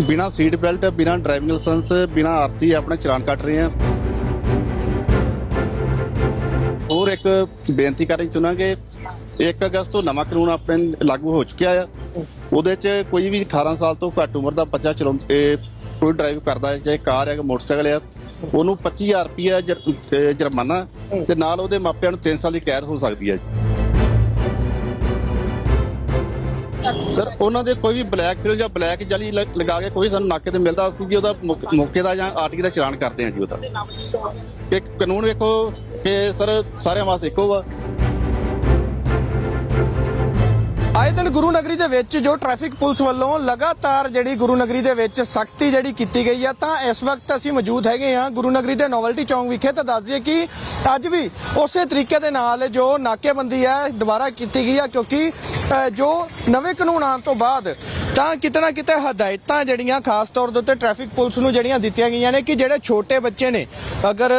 ਬਿਨਾ seat belt, ਬਿਨਾ driving licence, ਬਿਨਾ ਆਰਸੀ ਆਪਣਾ ਚਲਾਨ ਕੱਟ ਰਹੇ ਆ ਹੋਰ ਇੱਕ ਬੇਨਤੀ ਕਰਨੀ ਚਾਹੁੰਦਾਂਗੇ 1 ਅਗਸਤ ਤੋਂ ਨਵਾਂ ਕਾਨੂੰਨ ਆਪਣੇ ਲਾਗੂ ਹੋ ਚੁੱਕਿਆ ਆ। ਉਹਦੇ 'ਚ ਕੋਈ ਵੀ 18 ਸਾਲ ਤੋਂ ਘੱਟ ਉਮਰ ਦਾ ਬੱਚਾ ਚਲਾਉਂਦੇ ਕੋਈ ਡਰਾਈਵ ਕਰਦਾ ਹੈ, ਚਾਹੇ ਕਾਰ ਹੈ ਕਿ ਮੋਟਰਸਾਈਕਲ ਆ ਉਹਨੂੰ 25000 ਰੁਪਇਆ ਜਰ- ਜੁਰਮਾਨਾ ਤੇ ਨਾਲ ਉਹਦੇ ਮਾਪਿਆਂ ਨੂੰ 3 ਸਾਲ ਦੀ ਕੈਦ ਹੋ ਸਕਦੀ ਹੈ। ਸਰ, ਉਹਨਾਂ ਦੇ ਕੋਈ ਵੀ ਬਲੈਕ ਫਿਲ ਜਾਂ ਬਲੈਕ ਜਾਲੀ ਲ- ਲਗਾ ਕੇ ਕੋਈ ਸਾਨੂੰ ਨਾਕੇ ਤੇ ਮਿਲਦਾ ਅਸੀਂ ਜੀ, ਉਹਦਾ ਮੌਕ- ਮੌਕੇ ਦਾ ਜਾਂ ਆਰਟੀ ਦਾ ਚਲਾਨ ਕਰਦੇ ਹਾਂ ਜੀ ਉਹਦਾ। ਇੱਕ ਕਾਨੂੰਨ ਵੇਖੋ ਕਿ ਸਰ ਸਾਰਿਆਂ ਵਾਸਤੇ ਇੱਕੋ ਵਾ। ਆਏ ਦਿਨ ਗੁਰੂ ਨਗਰੀ ਦੇ ਵਿੱਚ ਜੋ ਟ੍ਰੈਫਿਕ ਪੁਲਿਸ ਵੱਲੋਂ ਲਗਾਤਾਰ ਜਿਹੜੀ ਗੁਰੂ ਨਗਰੀ ਦੇ ਵਿੱਚ ਸਖਤੀ ਜਿਹੜੀ ਕੀਤੀ ਗਈ ਹੈ ਤਾਂ ਇਸ ਵਕਤ ਅਸੀਂ ਮੌਜੂਦ ਹੈਗੇ ਹਾਂ ਗੁਰੂ ਨਗਰੀ ਦੇ ਨੋਵਲਟੀ ਚੌਂਕ ਵਿਖੇ ਤਾਂ ਦੱਸ ਦਈਏ ਕਿ ਅੱਜ ਵੀ ਉਸੇ ਤਰੀਕੇ ਦੇ ਨਾਲ ਜੋ ਨਾਕੇਬੰਦੀ ਹੈ ਦੁਬਾਰਾ ਕੀਤੀ ਗਈ ਆ, ਕਿਉਂਕਿ ਜੋ ਨਵੇਂ ਕਾਨੂੰਨ ਆਉਣ ਤੋਂ ਬਾਅਦ ਤਾਂ ਕਿਤੇ ਨਾ ਕਿਤੇ ਹਦਾਇਤਾਂ ਜਿਹੜੀਆਂ ਖਾਸ ਤੌਰ ਦੇ ਉੱਤੇ ਟ੍ਰੈਫਿਕ ਪੁਲਿਸ ਨੂੰ ਜਿਹੜੀਆਂ ਦਿੱਤੀਆਂ ਗਈਆਂ ਨੇ ਕਿ ਜਿਹੜੇ ਛੋਟੇ ਬੱਚੇ ਨੇ, ਅਗਰ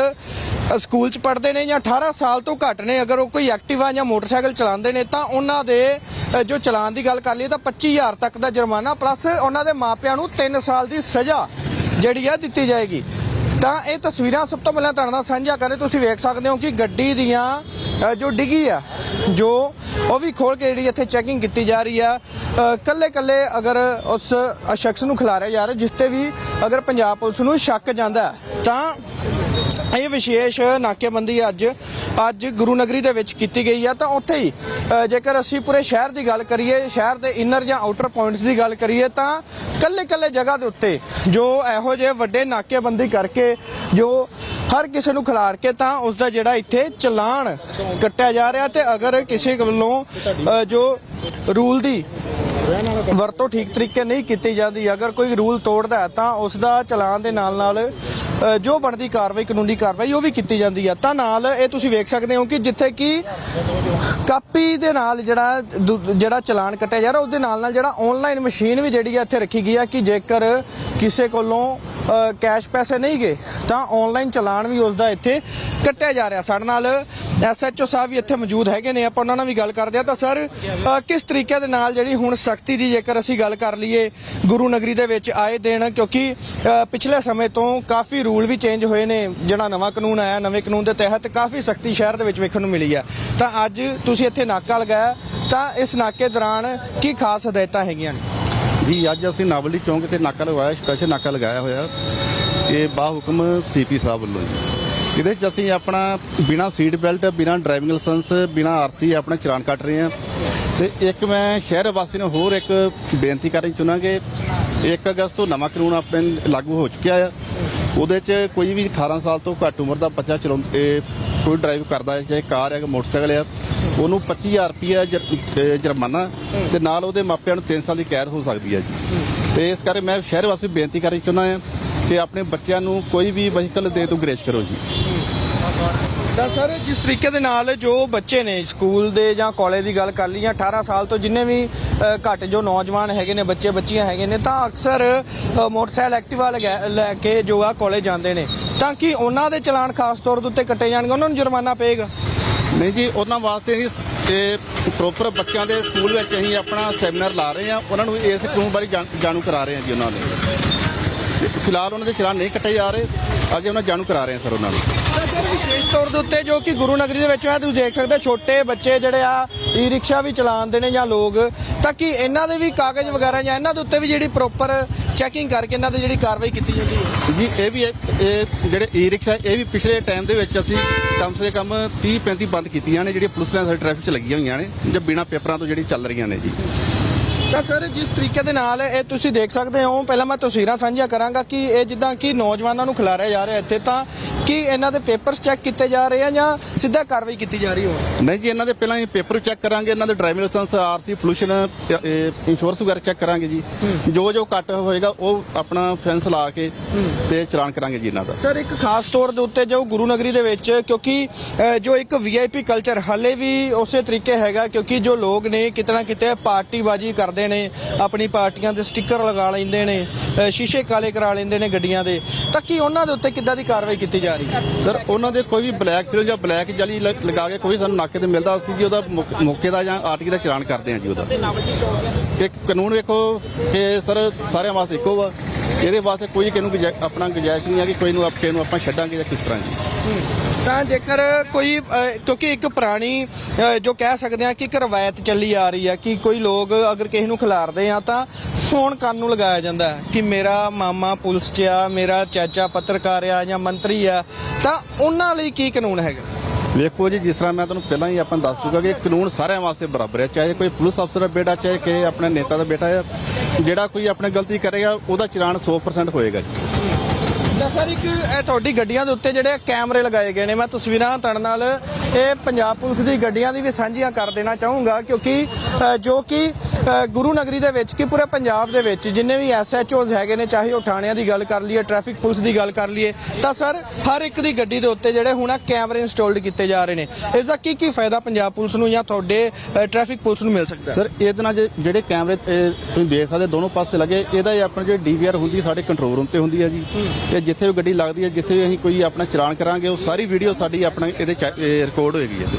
ਸਕੂਲ ਚ ਪੜ੍ਹਦੇ ਨੇ ਜਾਂ 18 ਸਾਲ ਤੋਂ ਘੱਟ ਨੇ, ਅਗਰ ਉਹ ਕੋਈ ਐਕਟਿਵਾ ਜਾਂ ਮੋਟਰਸਾਈਕਲ ਚਲਾਉਂਦੇ ਨੇ, ਤਾਂ ਉਹਨਾਂ ਦੇ ਜੋ ਚਲਾਨ ਦੀ ਗੱਲ ਕਰ ਲਈਏ ਤਾਂ 25000 ਤੱਕ ਦਾ ਜੁਰਮਾਨਾ, ਪਲੱਸ ਉਹਨਾਂ ਦੇ ਮਾਪਿਆਂ ਨੂੰ 3 ਸਾਲ ਦੀ ਸਜ਼ਾ ਜਿਹੜੀ ਆ ਦਿੱਤੀ ਜਾਏਗੀ। ਤਾਂ ਇਹ ਤਸਵੀਰਾਂ ਸਭ ਤੋਂ ਪਹਿਲਾਂ ਤੁਹਾਡੇ ਨਾਲ ਸਾਂਝਾ ਕਰੇ ਤੁਸੀਂ ਵੇਖ ਸਕਦੇ ਹੋ ਕਿ ਗੱਡੀ ਦੀਆਂ ਜੋ ਡਿੱਗੀ ਆ, ਜੋ ਉਹ ਵੀ ਖੋਲ ਕੇ ਜਿਹੜੀ ਇੱਥੇ ਚੈਕਿੰਗ ਕੀਤੀ ਜਾ ਰਹੀ ਆ ਕੱਲੇ ਕੱਲੇ ਅਗਰ ਉਸ ਸ਼ਖਸ ਨੂੰ ਖਿਲਾਰਿਆ ਜਾ ਰਿਹਾ, ਜਿਸ ਤੇ ਵੀ ਅਗਰ ਪੰਜਾਬ ਪੁਲਿਸ ਨੂੰ ਸ਼ੱਕ ਜਾਂਦਾ, ਤਾਂ ਇਹ ਵਿਸ਼ੇਸ਼ ਨਾਕੇਬੰਦੀ ਅੱਜ ਅੱਜ ਗੁਰੂ ਨਗਰੀ ਦੇ ਵਿੱਚ ਕੀਤੀ ਗਈ ਹੈ ਤਾਂ ਉੱਥੇ ਹੀ ਜੇਕਰ ਅਸੀਂ ਪੂਰੇ ਸ਼ਹਿਰ ਦੀ ਗੱਲ ਕਰੀਏ, ਸ਼ਹਿਰ ਦੇ ਇਨਰ ਜਾਂ ਆਊਟਰ ਪੁਆਇੰਟਸ ਦੀ ਗੱਲ ਕਰੀਏ, ਤਾਂ ਕੱਲੇ ਕੱਲੇ ਜਗ੍ਹਾ ਦੇ ਉੱਤੇ ਜੋ ਇਹੋ ਜਿਹੇ ਵੱਡੇ ਨਾਕੇਬੰਦੀ ਕਰਕੇ ਜੋ ਹਰ ਕਿਸੇ ਨੂੰ ਖਿਲਾਰ ਕੇ ਤਾਂ ਉਸ ਦਾ ਜਿਹੜਾ ਇੱਥੇ ਚਲਾਨ ਕੱਟਿਆ ਜਾ ਰਿਹਾ। ਤੇ ਅਗਰ ਕਿਸੇ ਵੱਲੋਂ ਜੋ ਰੂਲ ਦੀ ਵਰਤੋਂ ਠੀਕ ਤਰੀਕੇ ਨਹੀਂ ਕੀਤੀ ਜਾਂਦੀ। ਅਗਰ ਕੋਈ ਰੂਲ ਤੋੜਦਾ ਹੈ, ਤਾਂ ਉਸ ਦਾ ਚਲਾਨ ਦੇ ਨਾਲ ਨਾਲ ਜੋ ਬਣਦੀ ਕਾਰਵਾਈ, ਕਾਨੂੰਨੀ ਕਾਰਵਾਈ, ਉਹ ਵੀ ਕੀਤੀ ਜਾਂਦੀ ਹੈ। ਤਾਂ ਨਾਲ ਇਹ ਤੁਸੀਂ ਵੇਖ ਸਕਦੇ ਹੋ ਕਿ ਜਿੱਥੇ ਕਿ ਕਾਪੀ ਦੇ ਨਾਲ ਜਿਹੜਾ ਜਿਹੜਾ ਚਲਾਨ ਕੱਟਿਆ ਜਾ ਰਿਹਾ, ਉਹਦੇ ਨਾਲ ਨਾਲ ਜਿਹੜਾ ਆਨਲਾਈਨ ਮਸ਼ੀਨ ਵੀ ਜਿਹੜੀ ਹੈ ਇੱਥੇ ਰੱਖੀ ਗਈ ਹੈ ਕਿ ਜੇਕਰ ਕਿਸੇ ਕੋਲੋਂ ਕੈਸ਼ ਪੈਸੇ ਨਹੀਂ ਗਏ, ਤਾਂ ਆਨਲਾਈਨ ਚਲਾਨ ਵੀ ਉਸ ਦਾ ਇੱਥੇ ਕੱਟਿਆ ਜਾ ਰਿਹਾ। ਸਾਡੇ ਨਾਲ ਐਸਐਚਓ ਸਾਹਿਬ ਵੀ ਇੱਥੇ ਮੌਜੂਦ ਹੈਗੇ ਨੇ। ਆਪਾਂ ਉਹਨਾਂ ਨਾਲ ਵੀ ਗੱਲ ਕਰਦੇ ਆ ਤਾਂ ਸਰ ਕਿਸ ਤਰੀਕੇ ਦੇ ਨਾਲ ਜਿਹੜੀ ਹੁਣ ਸਖਤੀ ਸਖਤੀ ਦੀ ਜੇਕਰ ਅਸੀਂ ਗੱਲ ਕਰ ਲਈਏ ਗੁਰੂ ਨਗਰੀ ਦੇ ਵਿੱਚ ਆਏ ਦਿਨ, ਕਿਉਂਕਿ ਪਿਛਲੇ ਸਮੇਂ ਤੋਂ ਕਾਫੀ ਰੂਲ ਵੀ ਚੇਂਜ ਹੋਏ ਨੇ, ਜਿਹੜਾ ਨਵਾਂ ਕਾਨੂੰਨ ਆਇਆ, ਨਵੇਂ ਕਾਨੂੰਨ ਦੇ ਤਹਿਤ ਕਾਫੀ ਸਖਤੀ ਸ਼ਹਿਰ ਦੇ ਵਿੱਚ ਵੇਖਣ ਨੂੰ ਮਿਲੀ ਹੈ। ਤਾਂ ਅੱਜ ਤੁਸੀਂ ਇੱਥੇ ਨਾਕਾ ਲਗਾਇਆ, ਤਾਂ ਇਸ ਨਾਕੇ ਦੌਰਾਨ ਕੀ ਖਾਸ ਹਦਾਇਤਾਂ ਹੈਗੀਆਂ ਨੇ? ਜੀ, ਅੱਜ ਅਸੀਂ ਨਾਵਲੀ ਚੌਂਕ ਤੇ ਨਾਕਾ ਲਗਾਇਆ ਸਪੈਸ਼ਲ ਨਾਕਾ ਲਗਾਇਆ ਹੋਇਆ। ਇਹ ਬਾ ਹੁਕਮ ਸੀਪੀ ਸਾਹਿਬ ਵੱਲੋਂ ਜੀ। ਇਹਦੇ ਚ ਅਸੀਂ ਆਪਣਾ ਬਿਨਾ ਸੀਟ ਬੈਲਟ ਬਿਨਾ ਡਰਾਈਵਿੰਗ ਲਾਇਸੈਂਸ ਬਿਨਾ ਆਰਸੀ ਆਪਣਾ ਚਲਾਨ ਕੱਟ ਰਹੇ ਹਾਂ। ਤੇ ਇੱਕ ਮੈਂ ਸ਼ਹਿਰ ਵਾਸੀ ਨੂੰ ਹੋਰ ਇੱਕ ਬੇਨਤੀ ਕਰਨੀ ਚਾਹੁੰਦਾਂਗੇ 1 ਅਗਸਤ ਤੋਂ ਨਵਾਂ ਕਾਨੂੰਨ ਆਪਣੇ ਲਾਗੂ ਹੋ ਚੁੱਕਿਆ ਆ। ਉਹਦੇ 'ਚ ਕੋਈ ਵੀ 18 ਸਾਲ ਤੋਂ ਘੱਟ ਉਮਰ ਦਾ ਬੱਚਾ ਚਲਾਉਂ, ਇਹ ਕੋਈ ਡਰਾਈਵ ਕਰਦਾ ਹੈ, ਚਾਹੇ ਕਾਰ ਹੈ ਕਿ ਮੋਟਰਸਾਈਕਲ ਆ ਉਹਨੂੰ 25000 ਰੁਪਇਆ ਜਰ- ਜੁਰਮਾਨਾ ਤੇ ਨਾਲ ਉਹਦੇ ਮਾਪਿਆਂ ਨੂੰ 3 ਸਾਲ ਦੀ ਕੈਦ ਹੋ ਸਕਦੀ ਹੈ ਜੀ। ਤੇ ਇਸ ਕਰਕੇ ਮੈਂ ਸ਼ਹਿਰ ਵਾਸੀ ਬੇਨਤੀ ਕਰਨੀ ਚਾਹੁੰਦਾ ਹਾਂ ਕਿ ਆਪਣੇ ਬੱਚਿਆਂ ਨੂੰ ਕੋਈ ਵੀ ਵਹੀਕਲ ਦੇ ਤੋਂ ਗ੍ਰੇਸ ਕਰੋ ਜੀ। ਤਾਂ ਸਰ ਜਿਸ ਤਰੀਕੇ ਦੇ ਨਾਲ ਜੋ ਬੱਚੇ ਨੇ ਸਕੂਲ ਦੇ ਜਾਂ ਕਾਲਜ ਦੀ ਗੱਲ ਕਰ ਲਈ ਜਾਂ 18 ਸਾਲ ਤੋਂ ਜਿੰਨੇ ਵੀ ਘੱਟ ਜੋ ਨੌਜਵਾਨ ਹੈਗੇ ਨੇ ਬੱਚੇ ਬੱਚੀਆਂ ਹੈਗੇ ਨੇ ਤਾਂ ਅਕਸਰ ਮੋਟਰਸਾਈਕਲ ਐਕਟਿਵਾ ਲੈ ਕੇ ਜੋ ਆ ਕਾਲਜ ਜਾਂਦੇ ਨੇ। ਤਾਂ ਕਿ ਉਹਨਾਂ ਦੇ ਚਲਾਨ ਖਾਸ ਤੌਰ ਦੇ ਉੱਤੇ ਕੱਟੇ ਜਾਣਗੇ? ਉਹਨਾਂ ਨੂੰ ਜੁਰਮਾਨਾ ਪਏਗਾ? ਨਹੀਂ ਜੀ ਉਹਨਾਂ ਵਾਸਤੇ ਅਸੀਂ ਇਹ ਪ੍ਰੋਪਰ ਬੱਚਿਆਂ ਦੇ ਸਕੂਲ ਵਿੱਚ ਅਸੀਂ ਆਪਣਾ ਸੈਮੀਨਾਰ ਲਾ ਰਹੇ ਹਾਂ। ਉਹਨਾਂ ਨੂੰ ਇਸ ਕਾਨੂੰਨ ਬਾਰੇ ਜਾਣ- ਕਰਾ ਰਹੇ ਹਾਂ ਜੀ ਉਹਨਾਂ ਦੇ। ਤੇ ਫਿਲਹਾਲ ਉਹਨਾਂ ਦੇ ਚਲਾਨ ਨਹੀਂ ਕੱਟੇ ਜਾ ਰਹੇ। ਅੱਜ ਉਹਨਾਂ ਜਾਣੂ ਕਰਾ ਰਹੇ ਹਾਂ ਸਰ ਉਹਨਾਂ ਨੂੰ। ਵਿਸ਼ੇਸ਼ ਤੌਰ ਦੇ ਉੱਤੇ ਜੋ ਕਿ ਗੁਰੂ ਨਗਰੀ ਦੇ ਵਿੱਚ ਹੈ ਤੁਸੀਂ ਦੇਖ ਸਕਦੇ ਹੋ ਛੋਟੇ ਬੱਚੇ ਜਿਹੜੇ ਆ ਈ ਰਿਕਸ਼ਾ ਵੀ ਚਲਾਉਂਦੇ ਨੇ ਜਾਂ ਲੋਕ। ਤਾਂ ਕਿ ਇਹਨਾਂ ਦੇ ਵੀ ਕਾਗਜ਼ ਵਗੈਰਾ ਜਾਂ ਇਹਨਾਂ ਦੇ ਉੱਤੇ ਵੀ ਜਿਹੜੀ ਪ੍ਰੋਪਰ ਚੈਕਿੰਗ ਕਰਕੇ ਇਹਨਾਂ ਤੇ ਜਿਹੜੀ ਕਾਰਵਾਈ ਕੀਤੀ ਜਾਂਦੀ ਹੈ? ਜੀ ਇਹ ਵੀ ਇਹ ਇਹ ਜਿਹੜੇ ਈ ਰਿਕਸ਼ਾ ਇਹ ਵੀ ਪਿਛਲੇ ਟਾਈਮ ਦੇ ਵਿੱਚ ਅਸੀਂ ਕਮ ਸੇ ਕਮ 30 35 ਬੰਦ ਕੀਤੀਆਂ ਨੇ ਜਿਹੜੀਆਂ ਪੁਲਿਸ ਨੇ ਸਾਡੇ ਟ੍ਰੈਫਿਕ 'ਚ ਲੱਗੀਆਂ ਹੋਈਆਂ ਨੇ ਜੋ ਬਿਨਾਂ ਪੇਪਰਾਂ ਤੋਂ ਜਿਹੜੀ ਚੱਲ ਰਹੀਆਂ ਨੇ ਜੀ। ਤਾਂ ਸਰ ਜਿਸ ਤਰੀਕੇ ਦੇ ਨਾਲ ਇਹ ਤੁਸੀਂ ਦੇਖ ਸਕਦੇ ਹੋ ਪਹਿਲਾਂ ਮੈਂ ਤਸਵੀਰਾਂ ਸਾਂਝੀਆਂ ਕਰਾਂਗਾ ਕਿ ਇਹ ਜਿੱਦਾਂ ਕਿ ਨੌਜਵਾਨਾਂ ਨੂੰ ਖਿਲਾਰਿਆ ਜਾ ਰਿਹਾ ਇੱਥੇ ਤਾਂ ਕਿ ਇਹਨਾਂ ਦੇ ਪੇਪਰਸ ਚੈੱਕ ਕੀਤੇ ਜਾ ਰਹੇ ਆ ਜਾਂ ਸਿੱਧਾ ਕਾਰਵਾਈ ਕੀਤੀ ਜਾ ਰਹੀ ਹੋ ਨਹੀਂ ਜੀ ਇਹਨਾਂ ਦੇ ਪਹਿਲਾਂ ਹੀ ਪੇਪਰ ਚੈੱਕ ਕਰਾਂਗੇ ਇਹਨਾਂ ਦੇ driving licence RC pollution insurance ਵਗੈਰਾ ਚੈੱਕ ਕਰਾਂਗੇ ਜੀ। ਜੋ ਜੋ ਕੱਟ ਹੋਏਗਾ ਉਹ ਆਪਣਾ ਫੈਂਸ ਲਾ ਕੇ ਤੇ ਚਲਾਨ ਕਰਾਂਗੇ ਜੀ ਇਹਨਾਂ ਦਾ। ਸਰ ਇੱਕ ਖਾਸ ਤੌਰ ਦੇ ਉੱਤੇ ਜੋ ਗੁਰੂ ਨਗਰੀ ਦੇ ਵਿੱਚ ਕਿਉਂਕਿ ਜੋ ਇੱਕ ਵੀਆਈਪੀ ਕਲਚਰ ਹਾਲੇ ਵੀ ਉਸੇ ਤਰੀਕੇ ਹੈਗਾ ਕਿਉਂਕਿ ਜੋ ਲੋਕ ਨੇ ਕਿਤਨਾ ਕਿਤੇ ਪਾਰਟੀਬਾਜ਼ੀ ਕਰਦੇ ਨੇ ਆਪਣੀ ਪਾਰਟੀਆਂ ਦੇ ਸਟicker ਲਗਾ ਲੈਂਦੇ ਨੇ ਸ਼ੀਸ਼ੇ ਕਾਲੇ ਕਰਾ ਲੈਂਦੇ ਨੇ ਗੱਡੀਆਂ ਦੇ ਤਾਂ ਕੀ ਉਹਨਾਂ ਦੇ ਉੱਤੇ ਕਿੱਦਾਂ ਦੀ ਕਾਰਵਾਈ ਕੀਤੀ ਜਾ ਰਹੀ ਹੈ? ਸਰ ਉਹਨਾਂ ਦੇ ਕੋਈ ਵੀ ਬਲੈਕ ਫਿਲ ਜਾਂ ਬਲੈਕ ਜਾਲੀ ਲਗਾ ਕੇ ਕੋਈ ਸਾਨੂੰ ਨਾਕੇ ਤੇ ਮਿਲਦਾ ਸੀ ਜੀ ਉਹਦਾ ਮੌਕ- ਦਾ ਜਾਂ ਆਰਟੀ ਦਾ ਚਲਾਨ ਕਰਦੇ ਹਾਂ ਜੀ ਉਹਦਾ। ਇੱਕ ਕਾਨੂੰਨ ਵੇਖੋ ਕਿ ਸਰ ਸਾਰਿਆਂ ਵਾਸਤੇ ਇੱਕੋ ਵਾ ਇਹਦੇ ਵਾਸਤੇ ਕੋਈ ਕਿਸੇ ਨੂੰ ਗੁਜਾ- ਆਪਣਾ ਗੁੰਜਾਇਸ਼ ਨਹੀਂ ਹੈ ਕਿ ਕੋਈ ਨੂੰ ਆਪ ਕਿਸੇ ਨੂੰ ਆਪਾਂ ਛੱਡਾਂਗੇ ਜਾਂ ਕਿਸ ਤਰ੍ਹਾਂ ਜੀ। ਤਾਂ ਜੇਕਰ ਕੋਈ ਕਿਉਂਕਿ ਇੱਕ ਪੁਰਾਣੀ ਜੋ ਕਹਿ ਸਕਦੇ ਆ ਕਿ ਇੱਕ ਰਵਾਇਤ ਚੱਲੀ ਆ ਰਹੀ ਹੈ ਕਿ ਕੋਈ ਲੋਕ ਅਗਰ ਕਿਸੇ ਨੂੰ ਖਿਲਾਰਦੇ ਆ ਤਾਂ ਫੋਨ ਕੰਨ ਨੂੰ ਲਗਾਇਆ ਜਾਂਦਾ ਕਿ ਮੇਰਾ ਮਾਮਾ ਪੁਲਿਸ 'ਚ ਆ, ਮੇਰਾ ਚਾਚਾ ਪੱਤਰਕਾਰ ਆ ਜਾਂ ਮੰਤਰੀ ਆ, ਤਾਂ ਉਹਨਾਂ ਲਈ ਕੀ ਕਾਨੂੰਨ ਹੈਗਾ? ਵੇਖੋ ਜੀ, ਜਿਸ ਤਰ੍ਹਾਂ ਮੈਂ ਤੁਹਾਨੂੰ ਪਹਿਲਾਂ ਹੀ ਆਪਾਂ ਦੱਸ ਚੁੱਕਾ ਕਿ ਕਾਨੂੰਨ ਸਾਰਿਆਂ ਵਾਸਤੇ ਬਰਾਬਰ ਹੈ, ਚਾਹੇ ਕੋਈ ਪੁਲਿਸ ਅਫਸਰ ਦਾ ਬੇਟਾ, ਚਾਹੇ ਕਿ ਆਪਣੇ ਨੇਤਾ ਦਾ ਬੇਟਾ ਹੈ ਜਿਹੜਾ ਕੋਈ ਆਪਣੀ ਗਲਤੀ ਕਰੇਗਾ, ਉਹਦਾ ਚਲਾਨ 100% ਹੋਏਗਾ ਜੀ। ਤਾਂ ਸਰ ਇੱਕ ਇਹ ਤੁਹਾਡੀ ਗੱਡੀਆਂ ਦੇ ਉੱਤੇ ਜਿਹੜੇ ਕੈਮਰੇ ਲਗਾਏ ਗਏ ਨੇ ਮੈਂ ਤਸਵੀਰਾਂ ਤੁਹਾਡੇ ਨਾਲ ਇਹ ਪੰਜਾਬ ਪੁਲਿਸ ਦੀ ਗੱਡੀਆਂ ਦੀ ਵੀ ਸਾਂਝੀਆਂ ਕਰ ਦੇਣਾ ਚਾਹੂੰਗਾ ਕਿਉਂਕਿ ਅ, ਜੋ ਕਿ ਗੁਰੂ ਨਗਰੀ ਦੇ ਵਿੱਚ ਕਿ ਪੂਰੇ ਪੰਜਾਬ ਦੇ ਵਿੱਚ ਜਿੰਨੇ ਵੀ ਐਸਐਚਓਜ਼ ਹੈਗੇ ਨੇ ਚਾਹੇ ਉਹ ਥਾਣਿਆਂ ਦੀ ਗੱਲ ਕਰ ਲਈਏ ਟ੍ਰੈਫਿਕ ਪੁਲਿਸ ਦੀ ਗੱਲ ਕਰ ਲਈਏ ਤਾਂ ਸਰ ਹਰ ਇੱਕ ਦੀ ਗੱਡੀ ਦੇ ਉੱਤੇ ਜਿਹੜੇ ਹੁਣ ਕੈਮਰੇ ਇੰਸਟਾਲਡ ਕੀਤੇ ਜਾ ਰਹੇ ਨੇ। ਇਸ ਦਾ ਕੀ ਕੀ ਫਾਇਦਾ ਪੰਜਾਬ ਪੁਲਿਸ ਨੂੰ ਜਾਂ ਤੁਹਾਡੇ ਟ੍ਰੈਫਿਕ ਪੁਲਿਸ ਨੂੰ ਮਿਲ ਸਕਦਾ? ਸਰ ਇਹਦੇ ਨਾਲ ਜਿਹੜੇ ਕੈਮਰੇ ਤੁਸੀਂ ਦੇਖ ਸਕਦੇ ਦੋਨੋਂ ਪਾਸੇ ਲੱਗੇ ਇਹਦਾ ਹੀ ਆਪਣਾ ਜਿਹੜੀ ਡੀਵੀਆਰ ਹੁੰਦੀ ਸਾਡੇ ਕੰਟਰੋਲ ਰੂਮ ਤੇ ਹੁੰਦੀ ਹੈ ਜੀ। ਤੇ ਜਿੱਥੇ ਵੀ ਗੱਡੀ ਲੱਗਦੀ ਹੈ ਜਿੱਥੇ ਵੀ ਅਸੀਂ ਕੋਈ ਆਪਣਾ ਚਲਾਨ ਕਰਾਂਗੇ ਉਹ ਸਾਰੀ ਵੀਡੀਓ ਸਾਡੀ ਆਪਣਾ ਇਹਦੇ ਰਿਕਾਰਡ ਹੋਏਗੀ ਵਿੱਚ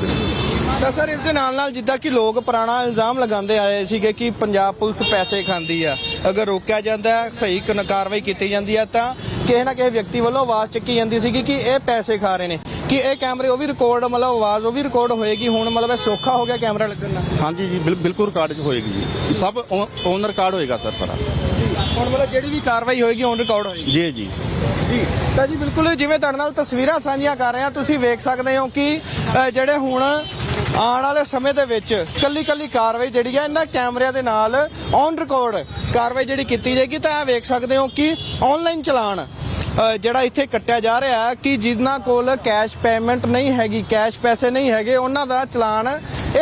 ਤਾਂ ਸਰ ਇਸ ਦੇ ਨਾਲ ਨਾਲ ਜਿੱਦਾਂ ਕਿ ਲੋਕ ਪੁਰਾਣਾ ਇਲਜ਼ਾਮ ਲਗਾਉਂਦੇ ਆਏ ਸੀਗੇ ਕਿ ਪੰਜਾਬ ਪੁਲਿਸ ਪੈਸੇ ਖਾਂਦੀ ਆ। ਅਗਰ ਰੋਕਿਆ ਜਾਂਦਾ ਹੈ ਸਹੀ ਕ- ਕਾਰਵਾਈ ਕੀਤੀ ਜਾਂਦੀ ਹੈ ਤਾਂ ਕਿਸੇ ਨਾ ਕਿਸੇ ਵਿਅਕਤੀ ਵੱਲੋਂ ਆਵਾਜ਼ ਚੱਕੀ ਜਾਂਦੀ ਸੀਗੀ ਕਿ ਇਹ ਪੈਸੇ ਖਾ ਰਹੇ ਨੇ। ਕਿ ਇਹ ਕੈਮਰੇ ਉਹ ਵੀ ਰਿਕਾਰਡ ਮਤਲਬ ਆਵਾਜ਼ ਉਹ ਵੀ ਰਿਕਾਰਡ ਹੋਏਗੀ ਹੁਣ ਮਤਲਬ ਇਹ ਸੌਖਾ ਹੋ ਗਿਆ ਕੈਮਰਾ ਲੱਗਣ ਨਾਲ। ਹਾਂਜੀ ਜੀ ਬਿਲ- ਬਿਲਕੁਲ ਰਿਕਾਰਡ ਹੋਏਗੀ ਜੀ। ਸਭ ਓਨ ਰਿਕਾਰਡ ਹੋਏਗਾ ਸਰ ਸਾਰਾ। ਹੁਣ ਮਤਲਬ ਜਿਹੜੀ ਵੀ ਕਾਰਵਾਈ ਹੋਏਗੀ ਔਨ ਰਿਕਾਰਡ ਹੋਏਗੀ। ਜੀ ਜੀ। ਜੀ। ਤਾਂ ਜੀ ਬਿਲਕੁਲ ਜਿਵੇਂ ਤੁਹਾਡੇ ਨਾਲ ਤਸਵੀਰਾਂ ਸਾਂਝੀਆਂ ਕਰ ਰਹੇ ਹਾਂ ਤੁਸੀਂ ਵੇਖ ਸਕਦੇ ਹੋ ਕਿ ਅ, ਜਿਹੜੇ ਹੁਣ ਆਉਣ ਵਾਲੇ ਸਮੇਂ ਦੇ ਵਿੱਚ ਕੱਲੀ ਕੱਲੀ ਕਾਰਵਾਈ ਜਿਹੜੀ ਹੈ, ਇਹਨਾਂ ਕੈਮਰਿਆਂ ਦੇ ਨਾਲ ਔਨ ਰਿਕਾਰਡ ਕਾਰਵਾਈ ਜਿਹੜੀ ਕੀਤੀ ਜਾਏਗੀ, ਤਾਂ ਇਹ ਵੇਖ ਸਕਦੇ ਹੋ ਕਿ ਆਨਲਾਈਨ ਚਲਾਨ ਜਿਹੜਾ ਇੱਥੇ ਕੱਟਿਆ ਜਾ ਰਿਹਾ ਕਿ ਜਿਨ੍ਹਾਂ ਕੋਲ ਕੈਸ਼ ਪੇਮੈਂਟ ਨਹੀਂ ਹੈਗੀ ਕੈਸ਼ ਪੈਸੇ ਨਹੀਂ ਹੈਗੇ, ਉਹਨਾਂ ਦਾ ਚਲਾਨ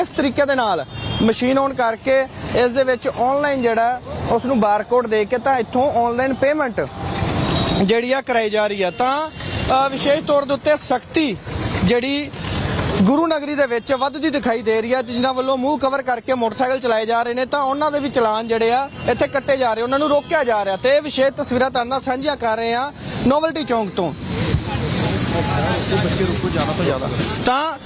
ਇਸ ਤਰੀਕੇ ਦੇ ਨਾਲ ਮਸ਼ੀਨ ਔਨ ਕਰਕੇ ਇਸ ਦੇ ਵਿੱਚ ਆਨਲਾਈਨ ਜਿਹੜਾ ਉਸ ਨੂੰ ਬਾਰਕੋਡ ਦੇ ਕੇ ਤਾਂ ਇੱਥੋਂ ਆਨਲਾਈਨ ਪੇਮੈਂਟ ਜਿਹੜੀ ਆ ਕਰਾਈ ਜਾ ਰਹੀ ਆ ਤਾਂ ਵਿਸ਼ੇਸ਼ ਤੌਰ ਦੇ ਉੱਤੇ ਸਖਤੀ ਜਿਹੜੀ ਗੁਰੂ ਨਗਰੀ ਦੇ ਵਿੱਚ ਵੱਧਦੀ ਦਿਖਾਈ ਦੇ ਰਹੀ ਹੈ, ਜਿਨ੍ਹਾਂ ਵੱਲੋਂ ਮੂੰਹ ਕਵਰ ਕਰਕੇ ਮੋਟਰਸਾਈਕਲ ਚਲਾਏ ਜਾ ਰਹੇ ਨੇ, ਤਾਂ ਉਹਨਾਂ ਦੇ ਵੀ ਚਲਾਨ ਜਿਹੜੇ ਆ, ਇੱਥੇ ਕੱਟੇ ਜਾ ਰਹੇ, ਉਹਨਾਂ ਨੂੰ ਰੋਕਿਆ ਜਾ ਰਿਹਾ ਤੇ ਇਹ ਵਿਸ਼ੇਸ਼ ਤਸਵੀਰਾਂ ਤੁਹਾਡੇ ਨਾਲ ਸਾਂਝੀਆਂ ਕਰ ਰਹੇ ਆ ਨੋਵਲਟੀ ਚੌਂਕ ਤੋਂ। ਤਾਂ